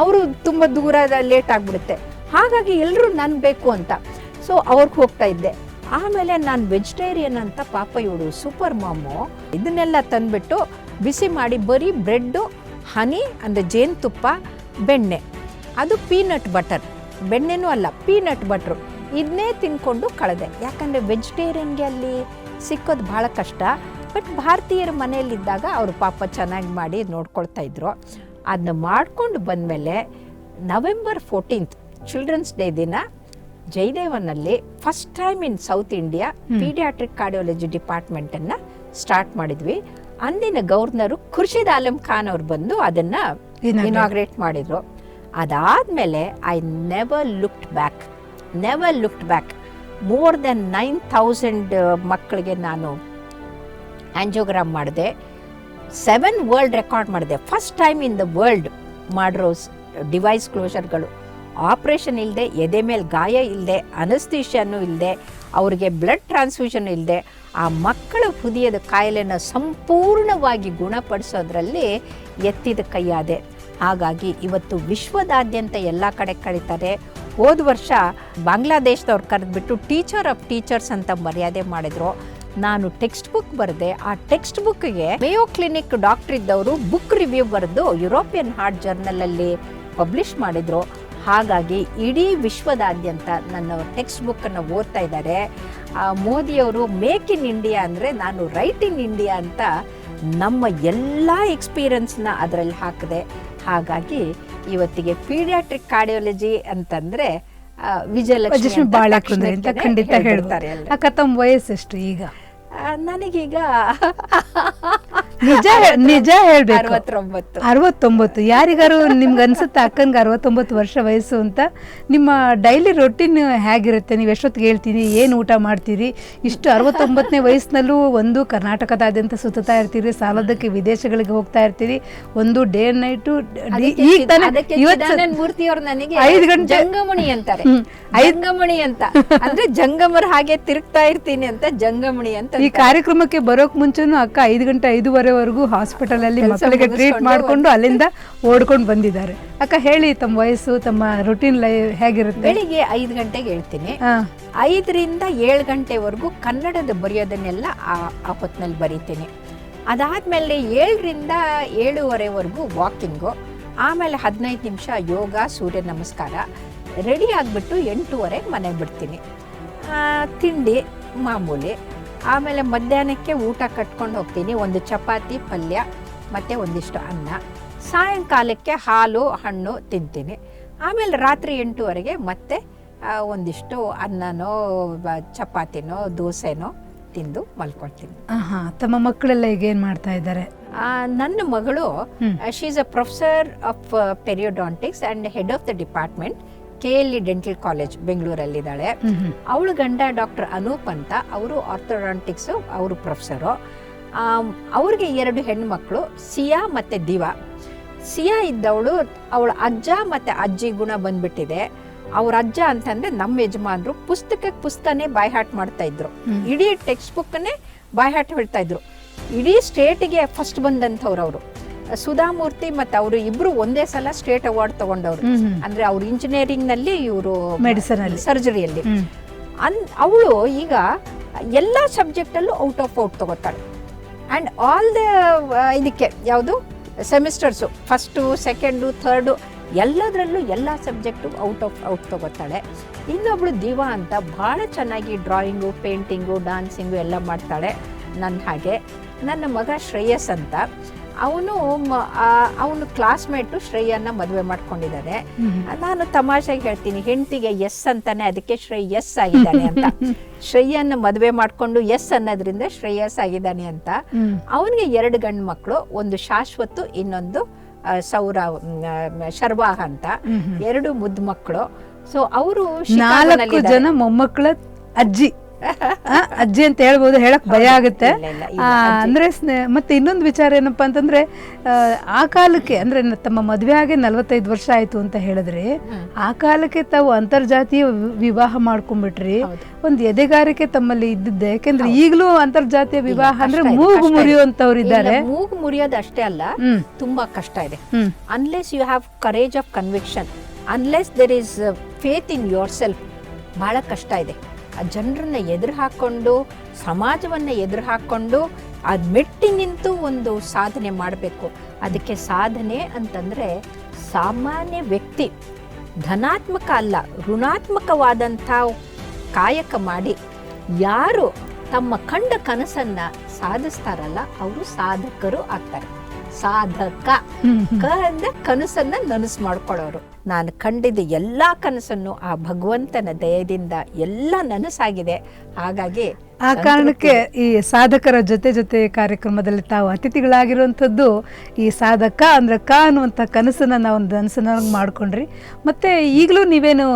ಅವರು ತುಂಬಾ ದೂರ ಲೇಟ್ ಆಗ್ಬಿಡುತ್ತೆ. ಹಾಗಾಗಿ ಎಲ್ಲರೂ ನನ್ ಬೇಕು ಅಂತ. ಸೊ ಅವ್ರಿಗೆ ಹೋಗ್ತಾ ಇದ್ದೆ. ಆಮೇಲೆ ನಾನು ವೆಜಿಟೇರಿಯನ್ ಅಂತ ಪಾಪ ಇವಳು ಸೂಪರ್ ಮಾಮು ಇದನ್ನೆಲ್ಲ ತಂದ್ಬಿಟ್ಟು ಬಿಸಿ ಮಾಡಿ ಬರೀ ಬ್ರೆಡ್ಡು ಹನಿ ಅಂದರೆ ಜೇನುತುಪ್ಪ ಬೆಣ್ಣೆ. ಅದು ಪೀನಟ್ ಬಟರ್ ಬೆಣ್ಣೆನೂ ಅಲ್ಲ ಪೀನಟ್ ಬಟ್ರು ಇದನ್ನೇ ತಿನ್ಕೊಂಡು ಕಳೆದೆ. ಯಾಕಂದರೆ ವೆಜಿಟೇರಿಯನ್ಗೆ ಅಲ್ಲಿ ಸಿಕ್ಕೋದು ಭಾಳ ಕಷ್ಟ. ಬಟ್ ಭಾರತೀಯರ ಮನೆಯಲ್ಲಿದ್ದಾಗ ಅವರು ಪಾಪ ಚೆನ್ನಾಗಿ ಮಾಡಿ ನೋಡ್ಕೊಳ್ತಾ ಇದ್ರು. ಅದನ್ನ ಮಾಡ್ಕೊಂಡು ಬಂದಮೇಲೆ ನವೆಂಬರ್ ಫೋರ್ಟೀನ್ತ್ ಚಿಲ್ಡ್ರನ್ಸ್ ಡೇ ದಿನ ಜಯದೇವನಲ್ಲಿ first time in south India paediatric cardiology ಡಿಪಾರ್ಟ್ಮೆಂಟನ್ನು start ಮಾಡಿದ್ವಿ. ಅಂದಿನ ಗವರ್ನರು ಖುರ್ಷಿದ್ ಆಲಂ ಖಾನ್ ಅವ್ರು ಬಂದು ಅದನ್ನು. ಇನಾಗ್ರೇಟ್ ಮಾಡಿದರು. ಅದಾದಮೇಲೆ I never looked back never looked back more then nine thousand ಮಕ್ಕಳಿಗೆ ನಾನು ಆ್ಯಂಜೋಗ್ರಾಮ್ ಮಾಡಿದೆ. ಸೆವೆನ್ ವರ್ಲ್ಡ್ ರೆಕಾರ್ಡ್ ಮಾಡಿದೆ. First time in the world ಮಾಡಿರೋ ಡಿವೈಸ್ ಕ್ಲೋಷರ್ಗಳು ಆಪ್ರೇಷನ್ ಇಲ್ಲದೆ ಎದೆ ಮೇಲೆ ಗಾಯ ಇಲ್ಲದೆ ಅನಸ್ತೀಷನ್ನು ಇಲ್ಲದೆ ಅವರಿಗೆ ಬ್ಲಡ್ ಟ್ರಾನ್ಸ್ಫ್ಯೂಷನ್ ಇಲ್ಲದೆ ಆ ಮಕ್ಕಳ ಹೃದಯದ ಕಾಯಿಲೆನ ಸಂಪೂರ್ಣವಾಗಿ ಗುಣಪಡಿಸೋದ್ರಲ್ಲಿ ಎತ್ತಿದ ಕೈಯಾದೆ. ಹಾಗಾಗಿ ಇವತ್ತು ವಿಶ್ವದಾದ್ಯಂತ ಎಲ್ಲ ಕಡೆ ಕರೀತಾರೆ ಹೋದ ವರ್ಷ ಬಾಂಗ್ಲಾದೇಶದವ್ರು ಕರೆದ್ಬಿಟ್ಟು ಟೀಚರ್ ಆಫ್ ಟೀಚರ್ಸ್ ಅಂತ ಮರ್ಯಾದೆ ಮಾಡಿದ್ರು. ನಾನು ಟೆಕ್ಸ್ಟ್ ಬುಕ್ ಬರೆದೆ. ಆ ಟೆಕ್ಸ್ಟ್ ಬುಕ್ಗೆ ಮೇಯೋ ಕ್ಲಿನಿಕ್ ಡಾಕ್ಟರ್ ಇದ್ದವರು ಬುಕ್ ರಿವ್ಯೂ ಬರೆದು ಯುರೋಪಿಯನ್ ಹಾರ್ಟ್ ಜರ್ನಲಲ್ಲಿ ಪಬ್ಲಿಷ್ ಮಾಡಿದರು. ಹಾಗಾಗಿ ಇಡೀ ವಿಶ್ವದಾದ್ಯಂತ ನನ್ನ ಟೆಕ್ಸ್ಟ್ ಬುಕ್ಕನ್ನು ಓದ್ತಾ ಇದ್ದಾರೆ ಆ, ಮೋದಿಯವರು ಮೇಕ್ ಇನ್ ಇಂಡಿಯಾ ಅಂದರೆ ನಾನು ರೈಟ್ ಇನ್ ಇಂಡಿಯಾ ಅಂತ ನಮ್ಮ ಎಲ್ಲ ಎಕ್ಸ್ಪೀರಿಯನ್ಸ್ನ ಅದರಲ್ಲಿ ಹಾಕಿದೆ. ಹಾಗಾಗಿ ಇವತ್ತಿಗೆ ಪೀಡಿಯಾಟ್ರಿಕ್ ಕಾರ್ಡಿಯಾಲಜಿ ಅಂತಂದ್ರೆ ವಿಜಯಲಕ್ಷ್ಮಿ ವಜಶ್ರೀ ಅಂತ ಖಂಡಿತ ಹೇಳ್ತಾರೆ. ಅಕ್ಕ ತಮ್ಮ ವಯಸ್ಸೆಷ್ಟು ಈಗ ನನಗೀಗ ನಿಜ ನಿಜ ಹೇಳ್ಬೇಕು. ಅರವತ್ತೊಂಬತ್ತು. ಅರವತ್ತೊಂಬತ್ತು. ಯಾರಿಗಾರು ನಿಮ್ಗೆ ಅನ್ಸುತ್ತೆ ಅಕ್ಕನ್ಗೆ ಅರವತ್ತೊಂಬತ್ತು ವರ್ಷ ವಯಸ್ಸು ಅಂತ ನಿಮ್ಮ ಡೈಲಿ ರೊಟೀನ್ ಹೇಗಿರುತ್ತೆ? ನೀವು ಎಷ್ಟೊತ್ತಿಗೆ ಹೇಳ್ತೀನಿ ಏನು ಊಟ ಮಾಡ್ತೀರಿ? ಇಷ್ಟು ಅರವತ್ತೊಂಬತ್ತನೇ ವಯಸ್ಸಿನಲ್ಲೂ ಒಂದು ಕರ್ನಾಟಕದಾದ್ಯಂತ ಸುತ್ತಾ ಇರ್ತೀರಿ ಸಾಲದಕ್ಕೆ ವಿದೇಶಗಳಿಗೆ ಹೋಗ್ತಾ ಇರ್ತೀರಿ ಒಂದು ಡೇ ನೈಟು ಈಗ ತಾನೇ ಮೂರ್ತಿಯವ್ರು ನನಗೆ ಐದು ಗಂಟೆ- ಜಂಗಮಣಿ ಅಂತಾರೆ. ಜಂಗಮಣಿ ಅಂತ. ಅಂದ್ರೆ ಜಂಗಮರ ಹಾಗೆ ತಿರುಗ್ತಾ ಇರ್ತೀನಿ ಅಂತ ಜಂಗಮಣಿ ಅಂತ ಈ ಕಾರ್ಯಕ್ರಮಕ್ಕೆ ಬರೋಕ್ ಮುಂಚೆನೂ ಅಕ್ಕ ಐದು ಗಂಟೆ ಐದುವರೆವರೆಗೂ ಹಾಸ್ಪಿಟಲ್ ಅಲ್ಲಿ ಮಕ್ಕಳಿಗೆ ಟ್ರೀಟ್ ಮಾಡಿಕೊಂಡು ಅಲ್ಲಿಂದ ಓಡ್ಕೊಂಡು ಬಂದಿದ್ದಾರೆ. ಅಕ್ಕ ಹೇಳಿ ತಮ್ಮ ವಯಸ್ಸು ತಮ್ಮ ರುಟೀನ್ ಲೈಫ್ ಹೇಗಿರುತ್ತೆ? ಬೆಳಿಗ್ಗೆ ಐದು ಗಂಟೆಗೆ ಹೇಳ್ತೀನಿ. ಐದರಿಂದ ಏಳು ಗಂಟೆವರೆಗೂ ಕನ್ನಡದ ಬರೆಯೋದನ್ನೆಲ್ಲ ಆ ಹೊತ್ತಿನಲ್ಲಿ ಬರೀತೀನಿ. ಅದಾದಮೇಲೆ ಏಳರಿಂದ ಏಳುವರೆವರೆಗೂ ವಾಕಿಂಗು ಆಮೇಲೆ ಹದಿನೈದು ನಿಮಿಷ ಯೋಗ ಸೂರ್ಯ ನಮಸ್ಕಾರ. ರೆಡಿ ಆಗಿಬಿಟ್ಟು ಎಂಟೂವರೆಗೆ ಮನೆಗೆ ಬಿಡ್ತೀನಿ. ಆ, ತಿಂಡಿ ಮಾಮೂಲಿ. ಆಮೇಲೆ ಮಧ್ಯಾಹ್ನಕ್ಕೆ ಊಟ ಕಟ್ಕೊಂಡು ಹೋಗ್ತೀನಿ. ಒಂದು ಚಪಾತಿ ಪಲ್ಯ ಮತ್ತು ಒಂದಿಷ್ಟು ಅನ್ನ. ಸಾಯಂಕಾಲಕ್ಕೆ ಹಾಲು ಹಣ್ಣು ತಿಂತೀನಿ. ಆಮೇಲೆ ರಾತ್ರಿ ಎಂಟುವರೆಗೆ ಮತ್ತೆ ಒಂದಿಷ್ಟು ಅನ್ನನೋ ಚಪಾತಿನೋ ದೋಸೆನೋ ತಿಂದು ಮಲ್ಕೊಳ್ತೀನಿ. ಆಹಾ ತಮ್ಮ ಮಕ್ಕಳೆಲ್ಲ ಈಗ ಏನು ಮಾಡ್ತಾ ಇದ್ದಾರೆ? ಆ, ನನ್ನ ಮಗಳು ಹ್ಮ್. She is a professor of periodontics and head of the department K L E dental college ಬೆಂಗಳೂರಲ್ಲಿದ್ದಾಳೆ ಅವಳು ಗಂಡ ಡಾಕ್ಟರ್ ಅನೂಪ್ ಅಂತ ಅವರು ಆರ್ಥೋಡಾಂಟಿಕ್ಸ್ ಅವರು ಪ್ರೊಫೆಸರು. ಅವ್ರಿಗೆ ಎರಡು ಹೆಣ್ಮಕ್ಳು ಸಿಯಾ ಮತ್ತು ದಿವಾ. ಸಿಯಾ ಇದ್ದವಳು ಅವಳ ಅಜ್ಜ ಮತ್ತು ಅಜ್ಜಿ ಗುಣ ಬಂದ್ಬಿಟ್ಟಿದೆ. ಅವ್ರ ಅಜ್ಜ ಅಂತಂದ್ರೆ ನಮ್ಮ ಯಜಮಾನರು ಪುಸ್ತಕಕ್ಕೆ ಪುಸ್ತಕನೇ ಬಾಯ್ಹಾಟ್ ಮಾಡ್ತಾ ಇದ್ರು. ಇಡೀ ಟೆಕ್ಸ್ಟ್ ಬುಕ್ಕನ್ನೇ ಬಾಯ್ಹಾಟ್ ಹೇಳ್ತಾ ಇದ್ರು. ಇಡೀ ಸ್ಟೇಟಿಗೆ ಫಸ್ಟ್ ಬಂದಂಥವ್ರು ಅವರು. ಸುಧಾಮೂರ್ತಿ ಮತ್ತು ಅವರು ಇಬ್ರು ಒಂದೇ ಸಲ ಸ್ಟೇಟ್ ಅವಾರ್ಡ್ ತಗೊಂಡವ್ರು. ಅಂದ್ರೆ ಅವ್ರು ಇಂಜಿನಿಯರಿಂಗ್ನಲ್ಲಿ ಇವರು ಮೆಡಿಸನ್. ಸರ್ಜರಿಯಲ್ಲಿ ಅನ್ ಅವಳು ಈಗ ಎಲ್ಲ ಸಬ್ಜೆಕ್ಟಲ್ಲೂ ಔಟ್ ಆಫ್ ಔಟ್ ತಗೋತಾಳೆ. ಆ್ಯಂಡ್ ಆಲ್ ದ ಇದಕ್ಕೆ ಯಾವುದು? ಸೆಮಿಸ್ಟರ್ಸು ಫಸ್ಟು ಸೆಕೆಂಡು ಥರ್ಡು ಎಲ್ಲದರಲ್ಲೂ ಎಲ್ಲ ಸಬ್ಜೆಕ್ಟು ಔಟ್ ಆಫ್ ಔಟ್ ತಗೋತಾಳೆ. ಇನ್ನೊಬ್ಳು ದಿವಾ ಅಂತ ಭಾಳ ಚೆನ್ನಾಗಿ ಡ್ರಾಯಿಂಗು ಪೇಂಟಿಂಗು ಡಾನ್ಸಿಂಗು ಎಲ್ಲ ಮಾಡ್ತಾಳೆ. ನನ್ನ ಹಾಗೆ. ನನ್ನ ಮಗ ಶ್ರೇಯಸ್ ಅಂತ. ಅವನು ಅವನು ಕ್ಲಾಸ್ಮೇಟು ಶ್ರೇಯನ್ನ ಮದುವೆ ಮಾಡ್ಕೊಂಡಿದ್ದಾರೆ ನಾನು ತಮಾಷೆಗೆ ಹೇಳ್ತೀನಿ ಹೆಂಡತಿಗೆ ಎಸ್ ಅಂತಾನೆ ಅದಕ್ಕೆ ಶ್ರೇಯ್ ಎಸ್ ಆಗಿದ್ದಾನೆ ಅಂತ. [LAUGHS] ಶ್ರೇಯನ್ನ ಮದುವೆ ಮಾಡ್ಕೊಂಡು ಎಸ್ ಅನ್ನೋದ್ರಿಂದ ಶ್ರೇಯಸ್ ಆಗಿದ್ದಾನೆ ಅಂತ. ಅವನಿಗೆ ಎರಡು ಗಂಡು ಮಕ್ಕಳು ಒಂದು ಶಾಶ್ವತ್ತು ಇನ್ನೊಂದು ಸೌರ ಶರ್ವಾಹ ಅಂತ. ಎರಡು ಮುದ್ದು ಮಕ್ಕಳು ಸೊ ಅವರು ಜನ ಮೊಮ್ಮಕ್ಕಳ ಅಜ್ಜಿ. ಅಜ್ಜಿ ಅಂತ ಹೇಳ್ಬೋದು ಹೇಳಕ್ ಭಯ ಆಗುತ್ತೆ. ಅಂದ್ರೆ ಮತ್ತೆ ಇನ್ನೊಂದು ವಿಚಾರ ಏನಪ್ಪಾ ಅಂತಂದ್ರೆ ಆ, ಕಾಲಕ್ಕೆ ಅಂದ್ರೆ ತಮ್ಮ ಮದುವೆ ಆಗಿ ನಲವತ್ತೈದು ವರ್ಷ ಆಯ್ತು ಅಂತ ಹೇಳಿದ್ರೆ ಆ ಕಾಲಕ್ಕೆ ತಾವು ಅಂತರ್ಜಾತೀಯ ವಿವಾಹ ಮಾಡ್ಕೊಂಡ್ಬಿಟ್ರಿ. ಒಂದು ಎದೆಗಾರಿಕೆ ತಮ್ಮಲ್ಲಿ ಇದ್ದಿದ್ದೆ. ಯಾಕೆಂದ್ರೆ ಈಗಲೂ ಅಂತರ್ಜಾತೀಯ ವಿವಾಹ ಅಂದ್ರೆ ಮೂಗು ಮುರಿಯುವಂತವ್ರು ಇದ್ದಾರೆ ಮೂಗು ಮುರಿಯೋದು ಅಷ್ಟೇ ಅಲ್ಲ ತುಂಬಾ ಕಷ್ಟ ಇದೆ. Unless you have courage of conviction unless there is faith in yourself ಬಹಳ ಕಷ್ಟ ಇದೆ. ಆ ಜನರನ್ನ ಎದುರು ಹಾಕ್ಕೊಂಡು ಸಮಾಜವನ್ನು ಎದುರು ಹಾಕ್ಕೊಂಡು ಅದು ಮೆಟ್ಟಿ ನಿಂತು ಒಂದು ಸಾಧನೆ ಮಾಡಬೇಕು. ಅದಕ್ಕೆ ಸಾಧನೆ ಅಂತಂದರೆ ಸಾಮಾನ್ಯ ವ್ಯಕ್ತಿ ಧನಾತ್ಮಕ ಅಲ್ಲ ಋಣಾತ್ಮಕವಾದಂಥ ಕಾಯಕ ಮಾಡಿ. ಯಾರು ತಮ್ಮ ಕಂಡ ಕನಸನ್ನು ಸಾಧಿಸ್ತಾರಲ್ಲ ಅವರು ಸಾಧಕರು ಆಗ್ತಾರೆ. ಸಾಧಕ. ಹ್ಮ್ ಹ್ಮ್. ಕ ಅಂದ್ರೆ ಕನಸನ್ನ ನನಸು ಮಾಡ್ಕೊಳ್ಳೋರು. ನಾನು ಕಂಡಿದ್ದ ಎಲ್ಲ ಕನಸನ್ನು ಆ ಭಗವಂತನ ದಯದಿಂದ ಎಲ್ಲ ನನಸಾಗಿದೆ. ಹಾಗಾಗಿ ಆ ಕಾರಣಕ್ಕೆ ಈ ಸಾಧಕರ ಜೊತೆ ಜೊತೆ ಕಾರ್ಯಕ್ರಮದಲ್ಲಿ ತಾವು ಅತಿಥಿಗಳಾಗಿರುವಂಥದ್ದು ಈ ಸಾಧಕ ಅಂದ್ರೆ ಕ ಅನ್ನುವಂಥ ಕನಸನ್ನ ನಾವು ಒಂದು ಮಾಡಿಕೊಂಡ್ರಿ ಮಾಡ್ಕೊಂಡ್ರಿ. ಮತ್ತೆ ಈಗಲೂ ನೀವೇನು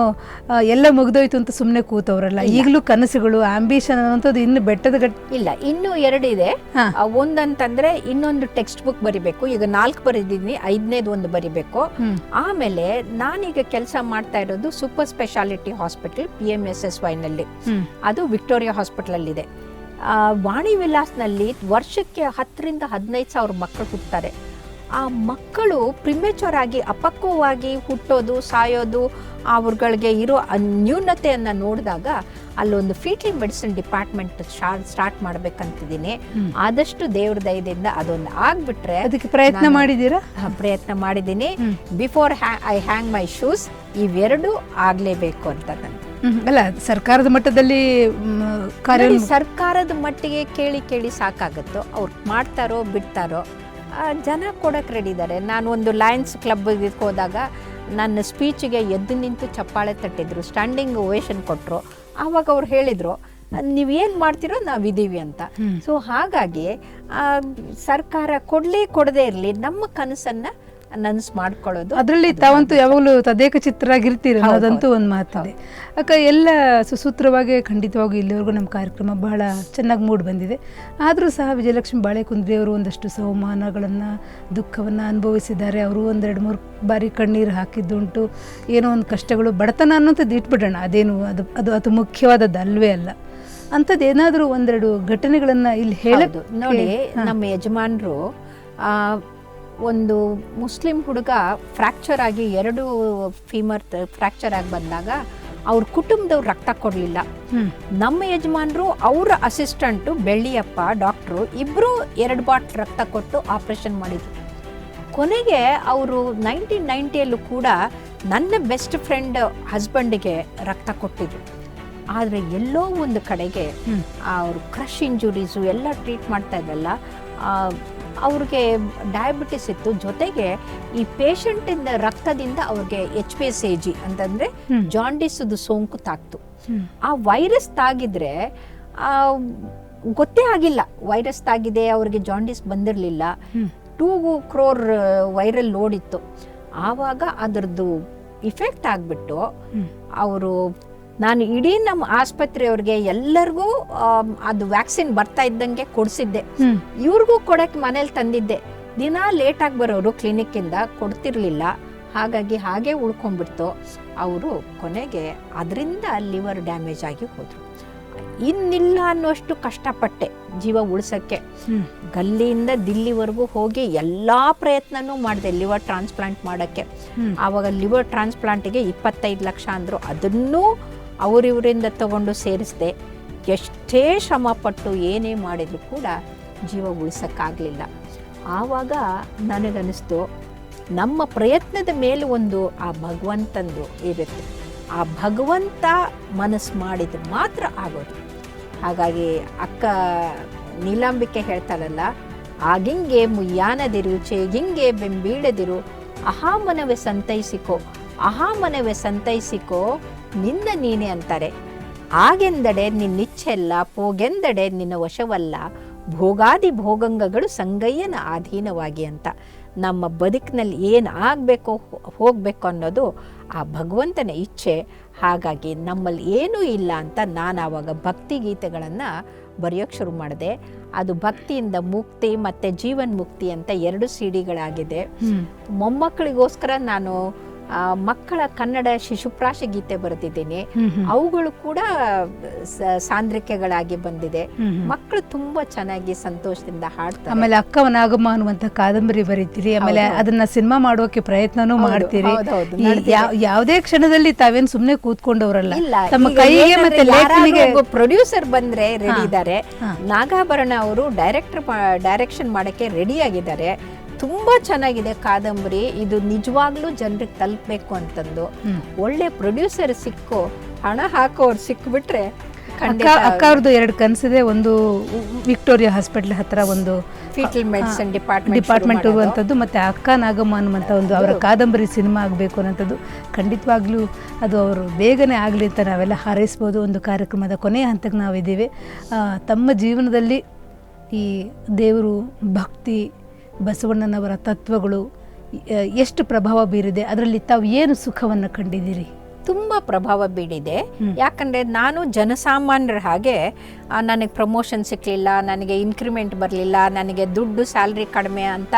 ಎಲ್ಲ ಮುಗಿದೋಯ್ತು ಅಂತ ಸುಮ್ಮನೆ ಕೂತವ್ರಲ್ಲ ಈಗಲೂ ಕನಸುಗಳು ಆಂಬಿಷನ್ ಅನ್ನೋಂಥದ್ದು ಇನ್ನು ಬೆಟ್ಟದ ಗಟ್ ಇಲ್ಲ ಇನ್ನೂ ಎರಡಿದೆ ಒಂದಂತಂದ್ರೆ ಇನ್ನೊಂದು ಟೆಕ್ಸ್ಟ್ ಬುಕ್ ಬರಿಬೇಕು. ಈಗ ನಾಲ್ಕು ಬರೆದಿದ್ದೀನಿ ಐದನೇದು ಒಂದು ಬರಿಬೇಕು. ಆಮೇಲೆ ನಾನೀಗ ಕೆಲಸ ಮಾಡ್ತಾ ಇರೋದು super speciality hospital P M S S ವೈನಲ್ಲಿ. ಅದು ವಿಕ್ಟೋರಿಯಾ ಹಾಸ್ಪಿಟಲಲ್ಲಿದೆ. ವಾಣಿ ವಿಲಾಸ್ನಲ್ಲಿ ವರ್ಷಕ್ಕೆ ಹತ್ತರಿಂದ ಹದಿನೈದು ಸಾವಿರ ಮಕ್ಕಳು ಹುಟ್ಟುತ್ತಾರೆ ಆ ಮಕ್ಕಳು ಪ್ರಿಮೆಚೂರ್ ಆಗಿ ಅಪಕ್ವವಾಗಿ ಹುಟ್ಟೋದು ಸಾಯೋದು ಅವ್ರಗಳಿಗೆ ಇರೋ ಅನ್ಯೂನತೆಯನ್ನು ನ್ಯೂನತೆಯನ್ನು ನೋಡಿದಾಗ ಅಲ್ಲೊಂದು ಫೀಟಲ್ ಮೆಡಿಸಿನ್ ಡಿಪಾರ್ಟ್ಮೆಂಟ್ ಸ್ಟಾರ್ಟ್ ಮಾಡ್ಬೇಕಂತಿದ್ದೀನಿ. ಆದಷ್ಟು ದೇವ್ರ ದಯದಿಂದ ಅದೊಂದು ಆಗ್ಬಿಟ್ರೆ ಅದಕ್ಕೆ ಪ್ರಯತ್ನ ಮಾಡಿದೀರಾ ಮಾಡಿದ್ದೀರಾ ಪ್ರಯತ್ನ ಮಾಡಿದ್ದೀನಿ. Before I hang my shoes ಇವೆರಡು ಆಗ್ಲೇಬೇಕು ಅಂತ ನಾನು ಅಲ್ಲ ಸರ್ಕಾರದ ಮಟ್ಟದಲ್ಲಿ ಸರ್ಕಾರದ ಮಟ್ಟಿಗೆ ಕೇಳಿ ಕೇಳಿ ಸಾಕಾಗುತ್ತೋ ಅವ್ರು ಮಾಡ್ತಾರೋ ಬಿಡ್ತಾರೋ ಜನ ಕೊಡಕ್ಕೆ ರೆಡಿ ಇದ್ದಾರೆ. ನಾನು ಒಂದು ಲಯನ್ಸ್ ಕ್ಲಬ್ಗೆ ಹೋದಾಗ ನನ್ನ ಸ್ಪೀಚಿಗೆ ಎದ್ದು ನಿಂತು ಚಪ್ಪಾಳೆ ತಟ್ಟಿದ್ರು. ಸ್ಟ್ಯಾಂಡಿಂಗ್ ಓವೇಷನ್ ಕೊಟ್ಟರು ಆವಾಗ ಅವ್ರು ಹೇಳಿದರು ನೀವೇನು ಮಾಡ್ತೀರೋ ನಾವಿದ್ದೀವಿ ಅಂತ. ಸೊ ಹಾಗಾಗಿ ಆ, ಸರ್ಕಾರ ಕೊಡಲಿ ಕೊಡದೇ ಇರಲಿ ನಮ್ಮ ಕನಸನ್ನು ನನಸು ಮಾಡ್ಕೊಳ್ಳೋದು. ಅದರಲ್ಲಿ ತಾವಂತೂ ಯಾವಾಗಲೂ ತದೇಕ ಚಿತ್ರ ಆಗಿರ್ತೀರ ಅನ್ನೋದಂತೂ ಒಂದು ಮಾತಿದೆ ಅಕ್ಕ ಎಲ್ಲ ಸುಸೂತ್ರವಾಗಿ ಖಂಡಿತವಾಗಿ ಇಲ್ಲಿವರೆಗೂ ನಮ್ಮ ಕಾರ್ಯಕ್ರಮ ಬಹಳ ಚೆನ್ನಾಗಿ ಮೂಡ್ ಬಂದಿದೆ. ಆದರೂ ಸಹ ವಿಜಯಲಕ್ಷ್ಮಿ ಬಾಳೆಕುಂದ್ರಿ ಅವರು ಒಂದಷ್ಟು ಸವಮಾನಗಳನ್ನು ದುಃಖವನ್ನು ಅನುಭವಿಸಿದ್ದಾರೆ. ಅವರು ಒಂದೆರಡು ಮೂರು ಬಾರಿ ಕಣ್ಣೀರು ಹಾಕಿದ್ದುಂಟು. ಏನೋ ಒಂದು ಕಷ್ಟಗಳು ಬಡತನ ಅನ್ನೋಂಥದ್ದು ಇಟ್ಬಿಡೋಣ. ಅದೇನು ಅದು ಅದು ಅದು ಮುಖ್ಯವಾದದ್ದು ಅಲ್ವೇ ಅಲ್ಲ. ಅಂಥದ್ದು ಏನಾದರೂ ಒಂದೆರಡು ಘಟನೆಗಳನ್ನು ಇಲ್ಲಿ ಹೇಳೋದು ನೋಡಿ ನಮ್ಮ ಯಜಮಾನರು ಒಂದು ಮುಸ್ಲಿಂ ಹುಡುಗ ಫ್ರ್ಯಾಕ್ಚರ್ ಆಗಿ ಎರಡು ಫೀಮರ್ ಫ್ರ್ಯಾಕ್ಚರ್ ಆಗಿ ಬಂದಾಗ ಅವ್ರ ಕುಟುಂಬದವ್ರು ರಕ್ತ ಕೊಡಲಿಲ್ಲ. ನಮ್ಮ ಯಜಮಾನರು ಅವರ ಅಸಿಸ್ಟೆಂಟು ಬೆಳ್ಳಿಯಪ್ಪ ಡಾಕ್ಟ್ರು ಇಬ್ಬರು ಎರಡು ಬಾಟ್ ರಕ್ತ ಕೊಟ್ಟು ಆಪರೇಷನ್ ಮಾಡಿದ್ರು. ಕೊನೆಗೆ ಅವರು ನೈನ್ಟೀನ್ ನೈಂಟಿಯಲ್ಲೂ ಕೂಡ ನನ್ನ ಬೆಸ್ಟ್ ಫ್ರೆಂಡ್ ಹಸ್ಬೆಂಡಿಗೆ ರಕ್ತ ಕೊಟ್ಟಿದ್ರು. ಆದರೆ ಎಲ್ಲೋ ಒಂದು ಕಡೆಗೆ. ಅವರು ಕ್ರಶ್ ಇಂಜುರೀಸು ಎಲ್ಲ ಟ್ರೀಟ್ ಮಾಡ್ತಾ ಇದ್ದಲ್ಲ ಅವ್ರಿಗೆ ಡಯಾಬಿಟಿಸ್ ಇತ್ತು. ಜೊತೆಗೆ ಈ ಪೇಷಂಟಿಂದ ರಕ್ತದಿಂದ ಅವ್ರಿಗೆ H P S A G ಅಂತಂದರೆ. ಜಾಂಡಿಸದು ಸೋಂಕು ತಾಕ್ತು. ಆ ವೈರಸ್ ತಾಗಿದ್ರೆ ಆ, ಗೊತ್ತೇ ಆಗಿಲ್ಲ. ವೈರಸ್ ತಾಗಿದೆ ಅವ್ರಿಗೆ ಜಾಂಡಿಸ್ ಬಂದಿರಲಿಲ್ಲ. ಟೂ ಕ್ರೋರ್ ವೈರಲ್ ಲೋಡ್ ಇತ್ತು. ಆವಾಗ ಅದರದ್ದು ಇಫೆಕ್ಟ್ ಆಗಿಬಿಟ್ಟು ಅವರು ನಾನು ಇಡೀ ನಮ್ಮ ಆಸ್ಪತ್ರೆಯವ್ರಿಗೆ ಎಲ್ಲರಿಗೂ ಅದು ವ್ಯಾಕ್ಸಿನ್ ಬರ್ತಾ ಇದ್ದಂಗೆ ಕೊಡಿಸಿದ್ದೆ. ಇವ್ರಿಗೂ ಕೊಡಕ್ಕೆ ಮನೇಲಿ ತಂದಿದ್ದೆ. ದಿನ ಲೇಟಾಗಿ ಬರೋರು ಕ್ಲಿನಿಕ್ಕಿಂದ ಕೊಡ್ತಿರ್ಲಿಲ್ಲ. ಹಾಗಾಗಿ ಹಾಗೆ ಉಳ್ಕೊಂಡ್ಬಿಡ್ತು. ಅವರು ಕೊನೆಗೆ ಅದರಿಂದ ಲಿವರ್ ಡ್ಯಾಮೇಜ್ ಆಗಿ ಹೋದರು. ಇನ್ನಿಲ್ಲ ಅನ್ನೋಷ್ಟು ಕಷ್ಟಪಟ್ಟೆ ಜೀವ ಉಳ್ಸೋಕ್ಕೆ. ಗಲ್ಲಿಯಿಂದ ದಿಲ್ಲಿವರೆಗೂ ಹೋಗಿ ಎಲ್ಲ ಪ್ರಯತ್ನನೂ ಮಾಡಿದೆ ಲಿವರ್ ಟ್ರಾನ್ಸ್ಪ್ಲಾಂಟ್ ಮಾಡೋಕ್ಕೆ. ಆವಾಗ ಲಿವರ್ ಟ್ರಾನ್ಸ್ಪ್ಲಾಂಟಿಗೆ ಇಪ್ಪತ್ತೈದು ಲಕ್ಷ ಅಂದರು. ಅದನ್ನೂ ಅವರಿವರಿಂದ ತಗೊಂಡು ಸೇರಿಸಿದೆ. ಎಷ್ಟೇ ಶ್ರಮಪಟ್ಟು ಏನೇ ಮಾಡಿದರೂ ಕೂಡ ಜೀವ ಉಳಿಸೋಕ್ಕಾಗಲಿಲ್ಲ. ಆವಾಗ ನನಗನ್ನಿಸ್ತು, ನಮ್ಮ ಪ್ರಯತ್ನದ ಮೇಲೆ ಒಂದು ಆ ಭಗವಂತಂದು ಇರುತ್ತೆ. ಆ ಭಗವಂತ ಮನಸ್ಸು ಮಾಡಿದ್ರೆ ಮಾತ್ರ ಆಗೋದು. ಹಾಗಾಗಿ ಅಕ್ಕ ನೀಲಾಂಬಿಕೆ ಹೇಳ್ತಾರಲ್ಲ ಆಗಿಂಗೆ ಮುಯ್ಯಾನದಿರು, ಚೇಗಿಂಗೆ ಬೆಂಬೀಳದಿರು ಅಹಾಮನವೇ ಸಂತೈಸಿಕೋ ಅಹಾಮನವೇ ಸಂತೈಸಿಕೋ ನಿನ್ನ ನೀನೆ ಅಂತಾರೆ. ಆಗೆಂದಡೆ ನಿನ್ನಿಚ್ಛೆಲ್ಲ ಪೋಗೆಂದಡೆ ನಿನ್ನ ವಶವಲ್ಲ. ಭೋಗಾದಿ ಭೋಗಂಗಗಳು ಸಂಗಯ್ಯನ ಅಧೀನವಾಗಿ ಅಂತ. ನಮ್ಮ ಬದುಕಿನಲ್ಲಿ ಏನು ಆಗಬೇಕೋ ಹೋಗಬೇಕು ಅನ್ನೋದು ಆ ಭಗವಂತನ ಇಚ್ಛೆ. ಹಾಗಾಗಿ ನಮ್ಮಲ್ಲಿ ಏನೂ ಇಲ್ಲ ಅಂತ ನಾನು ಆವಾಗ ಭಕ್ತಿ ಗೀತೆಗಳನ್ನು ಬರೆಯೋಕ್ಕೆ ಶುರು ಮಾಡಿದೆ. ಅದು ಭಕ್ತಿಯಿಂದ ಮುಕ್ತಿ ಮತ್ತು ಜೀವನ್ ಮುಕ್ತಿ ಅಂತ ಎರಡು ಸಿಡಿಗಳಾಗಿದೆ. ಮೊಮ್ಮಕ್ಕಳಿಗೋಸ್ಕರ ನಾನು ಮಕ್ಕಳ ಕನ್ನಡ ಶಿಶುಪ್ರಾಶ ಗೀತೆ ಬರೆದಿದ್ದೀನಿ. ಅವುಗಳು ಕೂಡ ಸಾಂದ್ರಿಕೆಗಳಾಗಿ ಬಂದಿದೆ. ಮಕ್ಕಳು ತುಂಬಾ ಚೆನ್ನಾಗಿ ಸಂತೋಷದಿಂದ ಹಾಡ್ತಾರೆ. ಆಮೇಲೆ ಅಕ್ಕವನಾಗಮ್ಮ ಅನ್ನುವಂತ ಕಾದಂಬರಿ ಬರೀತೀರಿ. ಆಮೇಲೆ ಅದನ್ನ ಸಿನಿಮಾ ಮಾಡೋಕೆ ಪ್ರಯತ್ನನೂ ಮಾಡ್ತೀರಿ. ಯಾವುದೇ ಕ್ಷಣದಲ್ಲಿ ತಾವೇನ್ ಸುಮ್ನೆ ಕೂತ್ಕೊಂಡವರಲ್ಲ. ತಮ್ಮ ಕೈಗೆ ಮತ್ತೆ ಲೇಖನಿಗೆ ಪ್ರೊಡ್ಯೂಸರ್ ಬಂದ್ರೆ ರೆಡಿ ಇದ್ದಾರೆ. ನಾಗಾಭರಣ ಅವರು ಡೈರೆಕ್ಟರ್ ಡೈರೆಕ್ಷನ್ ಮಾಡಕ್ಕೆ ರೆಡಿ ಆಗಿದ್ದಾರೆ. ತುಂಬಾ ಚೆನ್ನಾಗಿದೆ ಕಾದಂಬರಿ. ಇದು ನಿಜವಾಗ್ಲೂ ಜನರಿಗೆ ತಲುಪಬೇಕು ಅಂತಂದು. ಒಳ್ಳೆ ಪ್ರೊಡ್ಯೂಸರ್ ಸಿಕ್ಕು ಹಣ ಹಾಕೋರು ಸಿಕ್ಬಿಟ್ರೆ ಅಕ್ಕ ಅಕ್ಕ ಅವ್ರದ್ದು ಎರಡು ಕನಸಿದೆ ಒಂದು ವಿಕ್ಟೋರಿಯಾ ಹಾಸ್ಪಿಟಲ್ ಹತ್ರ ಒಂದು ಫೀಟಲ್ ಮೆಡಿಸಿನ್ ಡಿಪಾರ್ಟ್ಮೆಂಟ್ ಡಿಪಾರ್ಟ್ಮೆಂಟ್ ಇರುವಂಥದ್ದು ಮತ್ತೆ ಅಕ್ಕ ನಾಗಮ್ಮ ಅನ್ನುವಂಥ ಒಂದು ಅವರ ಕಾದಂಬರಿ ಸಿನಿಮಾ ಆಗಬೇಕು ಅನ್ನೋಂಥದ್ದು ಖಂಡಿತವಾಗ್ಲೂ ಅದು ಅವರು ಬೇಗನೆ ಆಗಲಿ ಅಂತ ನಾವೆಲ್ಲ ಹಾರೈಸ್ಬೋದು. ಒಂದು ಕಾರ್ಯಕ್ರಮದ ಕೊನೆಯ ಹಂತಕ್ಕೆ ನಾವಿದ್ದೇವೆ. ತಮ್ಮ ಜೀವನದಲ್ಲಿ ಈ ದೇವರು ಭಕ್ತಿ ಬಸವಣ್ಣನವರ ತತ್ವಗಳು ಎಷ್ಟು ಪ್ರಭಾವ ಬೀರಿದೆ ಅದರಲ್ಲಿ ತಾವು ಏನು ಸುಖವನ್ನು ಕಂಡಿದ್ದೀರಿ ತುಂಬ ಪ್ರಭಾವ ಬೀರಿದೆ ಹ್ಮ್. ಯಾಕಂದರೆ ನಾನು ಜನಸಾಮಾನ್ಯರ ಹಾಗೆ ನನಗೆ ಪ್ರಮೋಷನ್ ಸಿಕ್ಕಲಿಲ್ಲ ನನಗೆ ಇನ್ಕ್ರಿಮೆಂಟ್ ಬರಲಿಲ್ಲ ನನಗೆ ದುಡ್ಡು ಸ್ಯಾಲ್ರಿ ಕಡಿಮೆ ಅಂತ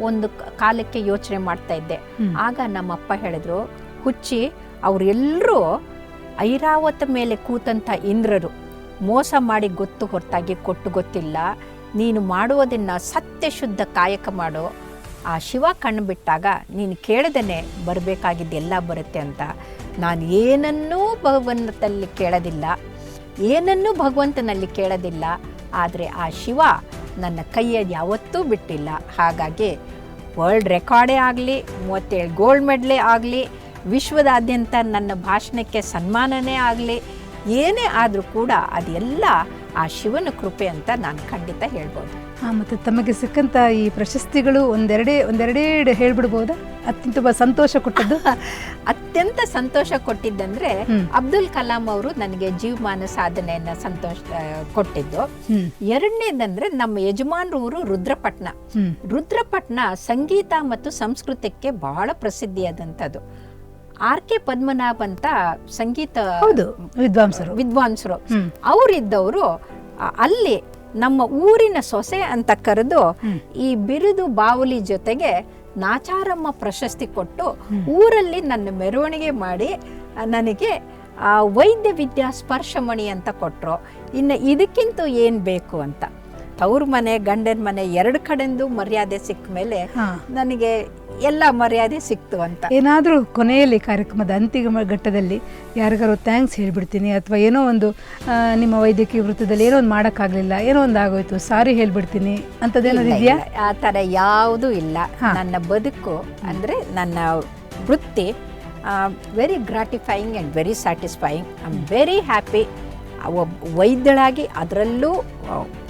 ಒಂದು ಕಾಲಕ್ಕೆ ಯೋಚನೆ ಮಾಡ್ತಾ ಇದ್ದೆ. ಆಗ ನಮ್ಮಪ್ಪ ಹೇಳಿದ್ರು ಹುಚ್ಚಿ ಅವರೆಲ್ಲರೂ ಐರಾವತ ಮೇಲೆ ಕೂತಂಥ ಇಂದ್ರರು ಮೋಸ ಮಾಡಿ ಗೊತ್ತು ಹೊರತಾಗಿ ಕೊಟ್ಟು ಗೊತ್ತಿಲ್ಲ ನೀನು ಮಾಡುವುದನ್ನು ಸತ್ಯ ಶುದ್ಧ ಕಾಯಕ ಮಾಡು ಆ ಶಿವ ಕಣ್ಣು ಬಿಟ್ಟಾಗ ನೀನು ಕೇಳದೇ ಬರಬೇಕಾಗಿದ್ದೆಲ್ಲ ಬರುತ್ತೆ ಅಂತ. ನಾನು ಏನನ್ನೂ ಭಗವಂತನಲ್ಲಿ ಕೇಳೋದಿಲ್ಲ. ಏನನ್ನೂ ಭಗವಂತನಲ್ಲಿ ಕೇಳೋದಿಲ್ಲ. ಆದರೆ ಆ ಶಿವ ನನ್ನ ಕೈಯ ಯಾವತ್ತೂ ಬಿಟ್ಟಿಲ್ಲ. ಹಾಗಾಗಿ ವರ್ಲ್ಡ್ ರೆಕಾರ್ಡೇ ಆಗಲಿ, ಮೂವತ್ತೇಳು ಗೋಲ್ಡ್ ಮೆಡ್ಲೇ ಆಗಲಿ, ವಿಶ್ವದಾದ್ಯಂತ ನನ್ನ ಭಾಷಣಕ್ಕೆ ಸನ್ಮಾನನೇ ಆಗಲಿ ಏನೇ ಆದರೂ ಕೂಡ ಅದೆಲ್ಲ ಆ ಶಿವನ ಕೃಪೆ ಅಂತ ನಾನು ಖಂಡಿತ ಹೇಳ್ಬೋದು. ಆ, ಮತ್ತು ತಮಗೆ ಸಿಕ್ಕಂಥ ಈ ಪ್ರಶಸ್ತಿಗಳು ಒಂದೆರಡೇ ಒಂದೆರಡೇ ಹೇಳ್ಬಿಡ್ಬೋದಾ? ಅತ್ಯಂತ ಸಂತೋಷ ಕೊಟ್ಟದ್ದು. [LAUGHS] ಅತ್ಯಂತ ಸಂತೋಷ ಕೊಟ್ಟಿದ್ದಂದ್ರೆ ಅಬ್ದುಲ್ ಕಲಾಂ ಅವರು ನನಗೆ ಜೀವಮಾನ ಸಾಧನೆಯನ್ನ ಸಂತೋಷ ಕೊಟ್ಟಿದ್ದು. ಎರಡನೇದಂದ್ರೆ ನಮ್ಮ ಯಜಮಾನ್ರ ಊರು ರುದ್ರಪಟ್ಟಣ ಹ್ಮ್. ರುದ್ರಪಟ್ನ ಸಂಗೀತ ಮತ್ತು ಸಂಸ್ಕೃತಕ್ಕೆ ಬಹಳ ಪ್ರಸಿದ್ಧಿಯಾದಂಥದ್ದು. ಆರ್ ಕೆ ಪದ್ಮನಾಭ್ ಅಂತ ಸಂಗೀತ ಹೌದು ವಿದ್ವಾಂಸರು. ವಿದ್ವಾಂಸರು. ಅವರಿದ್ದವರು ಅಲ್ಲಿ ನಮ್ಮ ಊರಿನ ಸೊಸೆ ಅಂತ ಕರೆದು ಈ ಬಿರುದು ಬಾವುಲಿ ಜೊತೆಗೆ ನಾಚಾರಮ್ಮ ಪ್ರಶಸ್ತಿ ಕೊಟ್ಟು ಊರಲ್ಲಿ ನನ್ನ ಮೆರವಣಿಗೆ ಮಾಡಿ ನನಗೆ ಆ, ವೈದ್ಯ ವಿದ್ಯಾ ಸ್ಪರ್ಶಮಣಿ ಅಂತ ಕೊಟ್ಟರು ಇನ್ನು ಇದಕ್ಕಿಂತ ಏನು ಬೇಕು ಅಂತ? ತವ್ರ ಮನೆ ಗಂಡನ ಮನೆ ಎರಡು ಕಡೆಂದು ಮರ್ಯಾದೆ ಸಿಕ್ಕ ಮೇಲೆ ನನಗೆ ಎಲ್ಲ ಮರ್ಯಾದೆ ಸಿಕ್ತು ಅಂತ. ಏನಾದರೂ ಕೊನೆಯಲ್ಲಿ ಕಾರ್ಯಕ್ರಮದ ಅಂತಿಮ ಘಟ್ಟದಲ್ಲಿ ಯಾರಿಗಾರು ಥ್ಯಾಂಕ್ಸ್ ಹೇಳಿಬಿಡ್ತೀನಿ ಅಥವಾ ಏನೋ ಒಂದು ನಿಮ್ಮ ವೈದ್ಯಕೀಯ ವೃತ್ತದಲ್ಲಿ ಏನೋ ಒಂದು ಮಾಡೋಕ್ಕಾಗಲಿಲ್ಲ ಏನೋ ಒಂದು ಆಗೋಯ್ತು ಸಾರಿ ಹೇಳ್ಬಿಡ್ತೀನಿ ಅಂಥದ್ದೇನಾದ್ರು ಇದೆಯಾ? ಆ ಥರ ಯಾವುದೂ ಇಲ್ಲ. ನನ್ನ ಬದುಕು ಅಂದರೆ ನನ್ನ ವೃತ್ತಿ very gratifying and very satisfying I am very happy ಒಬ್ಬ ವೈದ್ಯಳಾಗಿ ಅದರಲ್ಲೂ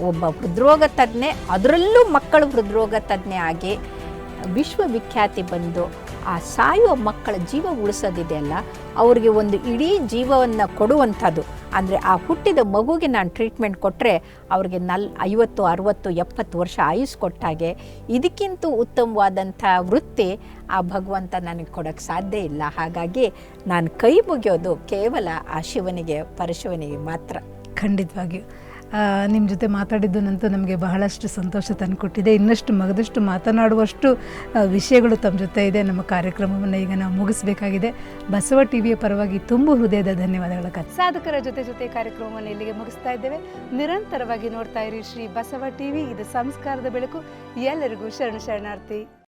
ಒಬ್ಬ ಹೃದ್ರೋಗ ತಜ್ಞೆ, ಅದರಲ್ಲೂ ಮಕ್ಕಳು ಹೃದ್ರೋಗ ತಜ್ಞೆ ಆಗಿ ವಿಶ್ವವಿಖ್ಯಾತಿ ಬಂದು ಆ ಸಾಯುವ ಮಕ್ಕಳ ಜೀವ ಉಳಿಸೋದಿದೆಯಲ್ಲ ಅವ್ರಿಗೆ ಒಂದು ಇಡೀ ಜೀವವನ್ನು ಕೊಡುವಂಥದ್ದು. ಅಂದರೆ ಆ ಹುಟ್ಟಿದ ಮಗುಗೆ ನಾನು ಟ್ರೀಟ್ಮೆಂಟ್ ಕೊಟ್ಟರೆ ಅವ್ರಿಗೆ ನಲ್ ಐವತ್ತು, ಅರುವತ್ತು, ಎಪ್ಪತ್ತು ವರ್ಷ ಆಯುಸ್ ಕೊಟ್ಟಾಗೆ ಇದಕ್ಕಿಂತ ಉತ್ತಮವಾದಂಥ ವೃತ್ತಿ ಆ ಭಗವಂತ ನನಗೆ ಕೊಡೋಕ್ಕೆ ಸಾಧ್ಯ ಇಲ್ಲ. ಹಾಗಾಗಿ ನಾನು ಕೈ ಮುಗಿಯೋದು ಕೇವಲ ಆ ಶಿವನಿಗೆ, ಪರಶಿವನಿಗೆ ಮಾತ್ರ. ಖಂಡಿತವಾಗಿಯೂ. ನಿಮ್ಮ ಜೊತೆ ಮಾತಾಡಿದ್ದು ನಮಗೆ ಬಹಳಷ್ಟು ಸಂತೋಷ ತಂದುಕೊಟ್ಟಿದೆ. ಇನ್ನಷ್ಟು ಮಗದಷ್ಟು ಮಾತನಾಡುವಷ್ಟು ವಿಷಯಗಳು ತಮ್ಮ ಜೊತೆ ಇದೆ. ನಮ್ಮ ಕಾರ್ಯಕ್ರಮವನ್ನು ಈಗ ನಾವು ಮುಗಿಸಬೇಕಾಗಿದೆ. ಬಸವ ಟಿವಿಯ ಪರವಾಗಿ ತುಂಬ ಹೃದಯದ ಧನ್ಯವಾದಗಳ. ಸಾಧಕರ ಜೊತೆ ಜೊತೆ ಕಾರ್ಯಕ್ರಮವನ್ನು ಇಲ್ಲಿಗೆ ಮುಗಿಸ್ತಾ ಇದ್ದೇವೆ. ನಿರಂತರವಾಗಿ ನೋಡ್ತಾ ಇರಿ ಶ್ರೀ ಬಸವ ಟಿವಿ. ಇದು ಸಂಸ್ಕಾರದ ಬೆಳಕು. ಎಲ್ಲರಿಗೂ ಶರಣ ಶರಣಾರ್ಥಿ.